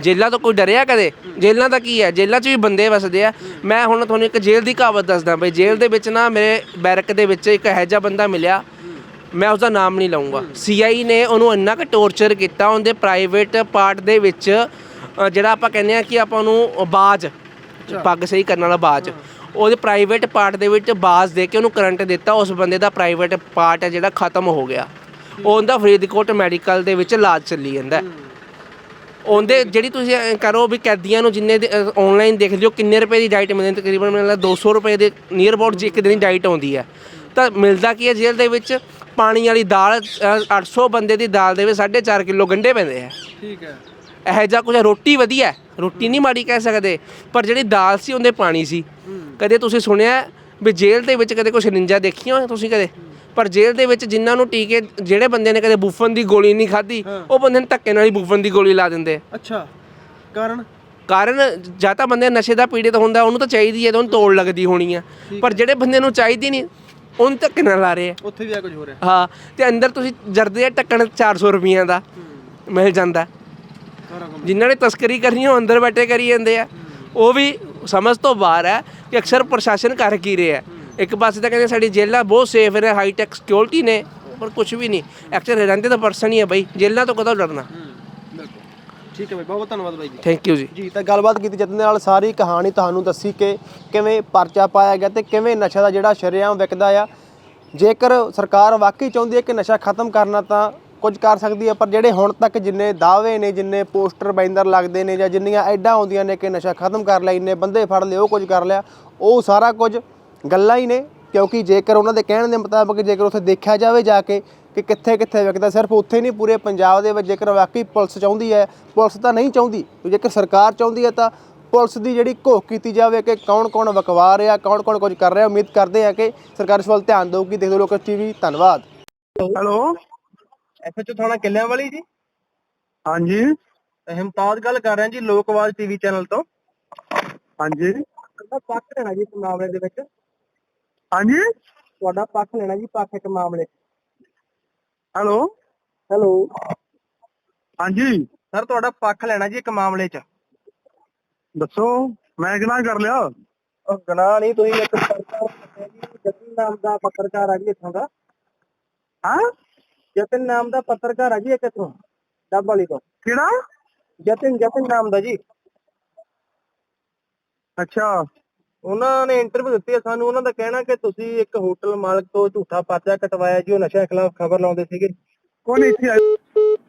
ਜੇਲਾਂ ਤੋਂ ਕੋਈ ਡਰਿਆ ਕਦੇ? ਜੇਲਾਂ ਦਾ ਕੀ ਹੈ? ਜੇਲਾਂ 'ਚ ਵੀ ਬੰਦੇ ਵਸਦੇ ਆ। ਮੈਂ ਹੁਣ ਤੁਹਾਨੂੰ ਇੱਕ ਜੇਲ੍ਹ ਦੀ ਕਹਾਵਤ ਦੱਸਦਾ ਬਈ ਜੇਲ੍ਹ ਦੇ ਵਿੱਚ ਨਾ ਮੇਰੇ ਬੈਰਕ ਦੇ ਵਿੱਚ ਇੱਕ ਇਹੋ ਜਿਹਾ ਬੰਦਾ ਮਿਲਿਆ। ਮੈਂ ਉਸਦਾ ਨਾਮ ਨਹੀਂ ਲਵਾਂਗਾ ਸੀਆਈ ਨੇ ਉਹਨੂੰ ਇੰਨਾ ਕੁ ਟੌਰਚਰ ਕੀਤਾ ਉਹਦੇ ਪ੍ਰਾਈਵੇਟ ਪਾਰਟ ਦੇ ਵਿੱਚ ਅ, ਜਿਹੜਾ ਆਪਾਂ ਕਹਿੰਦੇ ਆ ਕਿ ਆਪਾਂ ਉਹਨੂੰ ਬਾਜ ਪੱਗ ਸਹੀ ਕਰਨ ਵਾਲਾ ਬਾਜ ਉਹਦੇ ਪ੍ਰਾਈਵੇਟ ਪਾਰਟ ਦੇ ਵਿੱਚ ਬਾਜ਼ ਦੇ ਕੇ ਉਹਨੂੰ ਕਰੰਟ ਦਿੱਤਾ। ਉਸ ਬੰਦੇ ਦਾ ਪ੍ਰਾਈਵੇਟ ਪਾਰਟ ਹੈ ਜਿਹੜਾ ਖਤਮ ਹੋ ਗਿਆ। ਉਹਦਾ ਫਰੀਦਕੋਟ ਮੈਡੀਕਲ ਦੇ ਵਿੱਚ ਇਲਾਜ ਚੱਲੀ ਜਾਂਦਾ ਹੈ। ਉਹਦੇ ਜਿਹੜੀ ਤੁਸੀਂ ਐਂ ਕਰੋ ਵੀ ਕੈਦੀਆਂ ਨੂੰ ਜਿੰਨੇ ਆਨਲਾਈਨ ਦੇਖ ਲਿਓ ਕਿੰਨੇ ਰੁਪਏ ਦੀ ਡਾਈਟ ਮਿਲਦੀ ਤਕਰੀਬਨ ਮੈਨੂੰ ਲੱਗਦਾ 200 ਰੁਪਏ ਦੇ ਨੀਅਰ ਅਬਾਊਟ ਜੀ ਇੱਕ ਦਿਨ ਦੀ ਡਾਈਟ ਆਉਂਦੀ ਹੈ। ਤਾਂ ਮਿਲਦਾ ਕੀ ਹੈ? ਜੇਲ੍ਹ ਦੇ ਵਿੱਚ ਪਾਣੀ ਵਾਲੀ ਦਾਲ ਅ, 800 ਬੰਦੇ ਦੀ ਦਾਲ ਦੇ ਵਿੱਚ 4.5 ਕਿਲੋ ਗੰਢੇ ਪੈਂਦੇ ਆ ਠੀਕ ਹੈ। ਇਹੋ ਜਿਹਾ ਕੁਝ ਰੋਟੀ ਵਧੀਆ ਹੈ, ਰੋਟੀ ਨਹੀਂ ਮਾੜੀ ਕਹਿ ਸਕਦੇ। ਪਰ ਜਿਹੜੀ ਦਾਲ ਸੀ ਉਹਦੇ ਪਾਣੀ ਸੀ। ਕਦੇ ਤੁਸੀਂ ਸੁਣਿਆ ਵੀ ਜੇਲ੍ਹ ਦੇ ਵਿੱਚ ਕਦੇ ਕੁਝ ਨਿੰਜਾ ਦੇਖੀਆਂ ਤੁਸੀਂ ਕਦੇ? ਪਰ ਜੇਲ੍ਹ ਦੇ ਵਿੱਚ ਜਿਨ੍ਹਾਂ ਨੂੰ ਟੀਕੇ ਜਿਹੜੇ ਬੰਦੇ ਨੇ ਕਦੇ ਬੂਫਨ ਦੀ ਗੋਲੀ ਨਹੀਂ ਖਾਧੀ ਉਹ ਬੰਦੇ ਨੂੰ ਧੱਕੇ ਨਾਲ ਹੀ ਬੂਫਨ ਦੀ ਗੋਲੀ ਲਾ ਦਿੰਦੇ ਅੱਛਾ। ਕਾਰਨ? ਕਾਰਨ ਜਾਂ ਤਾਂ ਬੰਦੇ ਨਸ਼ੇ ਦਾ ਪੀੜਿਤ ਹੁੰਦਾ ਉਹਨੂੰ ਤਾਂ ਚਾਹੀਦੀ ਹੈ ਤਾਂ ਉਹਨੂੰ ਤੋੜ ਲੱਗਦੀ ਹੋਣੀ ਆ। ਪਰ ਜਿਹੜੇ ਬੰਦੇ ਨੂੰ ਚਾਹੀਦੀ ਨਹੀਂ ਉਹਨੂੰ ਧੱਕੇ ਨਾਲ ਲਾ ਰਹੇ ਆ। ਉੱਥੇ ਵੀ ਆ ਕੁਝ ਹੋ ਰਿਹਾ। ਹਾਂ ਤੇ ਅੰਦਰ ਤੁਸੀਂ ਜਰਦੇ ਆ ਢੱਕਣ 400 ਰੁਪਈਆਂ ਦਾ ਮਿਲ ਜਾਂਦਾ। ਜਿਨ੍ਹਾਂ ਨੇ ਤਸਕਰੀ ਕਰਨੀ ਉਹ ਅੰਦਰ ਬੈਠੇ ਕਰੀ ਜਾਂਦੇ ਆ। ਉਹ ਵੀ ਸਮਝ ਤੋਂ ਬਾਹਰ ਹੈ ਕਿ ਅਕਸਰ ਪ੍ਰਸ਼ਾਸਨ ਕਰ ਕੀ ਰਿਹਾ। ਹੈ। ਇੱਕ ਪਾਸੇ ਤਾਂ ਕਹਿੰਦੇ ਸਾਡੀ ਜੇਲ੍ਹਾਂ ਬਹੁਤ ਸੇਫ ਨੇ ਹਾਈ ਟੈਕ ਸਿਕਿਉਰਿਟੀ ਨੇ ਪਰ ਕੁਝ ਵੀ ਨਹੀਂ। ਐਕਚੁਅਲ ਰਹਿੰਦੇ ਤਾਂ ਪਰਸਨ ਹੀ ਹੈ ਬਈ ਜੇਲ੍ਹਾਂ ਤੋਂ ਕਦੋਂ ਡਰਨਾ? ਠੀਕ ਹੈ ਬਾਈ ਬਹੁਤ ਬਹੁਤ ਧੰਨਵਾਦ ਬਾਈ ਜੀ। ਥੈਂਕ ਯੂ ਜੀ। ਜੀ ਤਾਂ ਗੱਲਬਾਤ ਕੀਤੀ ਜਤਨ ਦੇ ਨਾਲ ਸਾਰੀ ਕਹਾਣੀ ਤੁਹਾਨੂੰ ਦੱਸੀ ਕਿ ਕਿਵੇਂ ਪਰਚਾ ਪਾਇਆ ਗਿਆ ਤੇ ਕਿਵੇਂ ਨਸ਼ਾ ਦਾ ਜਿਹੜਾ ਸ਼ਰੇਆਮ ਵਿਕਦਾ ਆ ਜੇਕਰ ਸਰਕਾਰ ਵਾਕਈ ਚਾਹੁੰਦੀ ਹੈ ਕਿ ਨਸ਼ਾ ਖਤਮ ਕਰਨਾ ਤਾਂ ਕੁਝ ਕਰ ਸਕਦੀ ਹੈ ਪਰ ਜਿਹੜੇ ਹੁਣ ਤੱਕ ਜਿੰਨੇ ਦਾਅਵੇ ਨੇ ਜਿੰਨੇ ਪੋਸਟਰ ਬਾਈਂਦਰ ਲੱਗਦੇ ਨੇ ਜਾਂ ਜਿੰਨੀਆਂ ਐਡਾਂ ਆਉਂਦੀਆਂ ਨੇ ਕਿ ਨਸ਼ਾ ਖਤਮ ਕਰ ਲਿਆ ਇੰਨੇ ਬੰਦੇ ਫੜ ਲਏ ਉਹ ਕੁਝ ਕਰ ਲਿਆ ਉਹ ਸਾਰਾ ਕੁਝ ਗੱਲਾਂ ਹੀ ਨੇ ਕਿਉਂਕਿ ਜੇਕਰ ਉਹਨਾਂ ਦੇ ਕਹਿਣ ਦੇ ਮੁਤਾਬਕ ਜੇਕਰ ਉੱਥੇ ਦੇਖਿਆ ਜਾਵੇ ਜਾ ਕੇ ਕਿ ਕਿੱਥੇ ਕਿੱਥੇ ਵਿਕਦਾ ਸਿਰਫ ਉੱਥੇ ਨਹੀਂ ਪੂਰੇ ਪੰਜਾਬ ਦੇ ਵਿੱਚ ਜੇਕਰ ਵਾਕਈ ਪੁਲਿਸ ਚਾਹੁੰਦੀ ਹੈ ਪੁਲਿਸ ਤਾਂ ਨਹੀਂ ਚਾਹੁੰਦੀ ਜੇਕਰ ਸਰਕਾਰ ਚਾਹੁੰਦੀ ਹੈ ਤਾਂ ਪੁਲਿਸ ਦੀ ਜਿਹੜੀ ਘੋਖ ਕੀਤੀ ਜਾਵੇ ਕਿ ਕੌਣ ਕੌਣ ਵਕਵਾ ਰਿਹਾ ਕੌਣ ਕੌਣ ਕੁਝ ਕਰ ਰਿਹਾ ਉਮੀਦ ਕਰਦੇ ਆ ਕਿ ਸਰਕਾਰ ਇਸ ਵੱਲ ਧਿਆਨ ਦੇਊਗੀ। ਦੇਖਦੇ ਲੋਕ ਟੀਵੀ ਧੰਨਵਾਦ। ਹੈਲੋ। ਐਸਐਚਓ ਥਾਣਾ ਕਿੱਲਿਆਂ ਵਾਲੀ ਜੀ। ਹਾਂਜੀ। ਹਿਮਤਾਜ ਗੱਲ ਕਰ ਰਿਹਾ ਜੀ ਲੋਕਵਾਦ ਟੀਵੀ ਚੈਨਲ ਤੋਂ। ਹਾਂਜੀ। ਪੱਖ ਲੈਣਾ ਜੀ ਇਸ ਮਾਮਲੇ ਦੇ ਵਿੱਚ। ਹਾਂਜੀ? ਤੁਹਾਡਾ ਪੱਖ ਲੈਣਾ ਜੀ ਪੱਖ ਇੱਕ ਮਾਮਲੇ। ਹੈਲੋ? ਹੈਲੋ। ਹਾਂਜੀ? ਸਰ ਤੁਹਾਡਾ ਪੱਖ ਲੈਣਾ ਜੀ ਇੱਕ ਮਾਮਲੇ 'ਚ। ਦੱਸੋ ਮੈਂ ਕਿਹਨਾਂ ਕਰ ਲਿਆ? ਉਹ ਗਨਾਹ ਨਹੀਂ ਤੁਸੀਂ ਇੱਕ ਜਤਨ ਨਾਮ ਦਾ ਪੱਤਰਕਾਰ ਆ ਜੀ ਇੱਥੋਂ ਦਾ। ਹਾਂ? ਜਤਨ ਨਾਮ ਦਾ ਪੱਤਰਕਾਰ ਆ ਜੀ ਇੱਕ ਇੱਥੋਂ ਡੱਬ ਵਾਲੀ ਤੋਂ। ਕਿਹੜਾ? ਜਤਨ ਜਤਨ ਨਾਮ ਦਾ ਜੀ। ਅੱਛਾ। ਉਹਨਾਂ ਨੇ ਇੰਟਰਵਿਊ ਦਿੱਤੀ ਹੈ ਸਾਨੂੰ, ਉਹਨਾਂ ਦਾ ਕਹਿਣਾ ਕਿ ਤੁਸੀਂ ਇੱਕ ਹੋਟਲ ਮਾਲਕ ਤੋਂ ਝੂਠਾ ਪਰਚਾ ਕਟਵਾਇਆ ਜੀ, ਉਹ ਨਸ਼ਿਆਂ ਖਿਲਾਫ ਖਬਰ ਲਾਉਂਦੇ ਸੀਗੇ। ਕੋਣ ਇੱਥੇ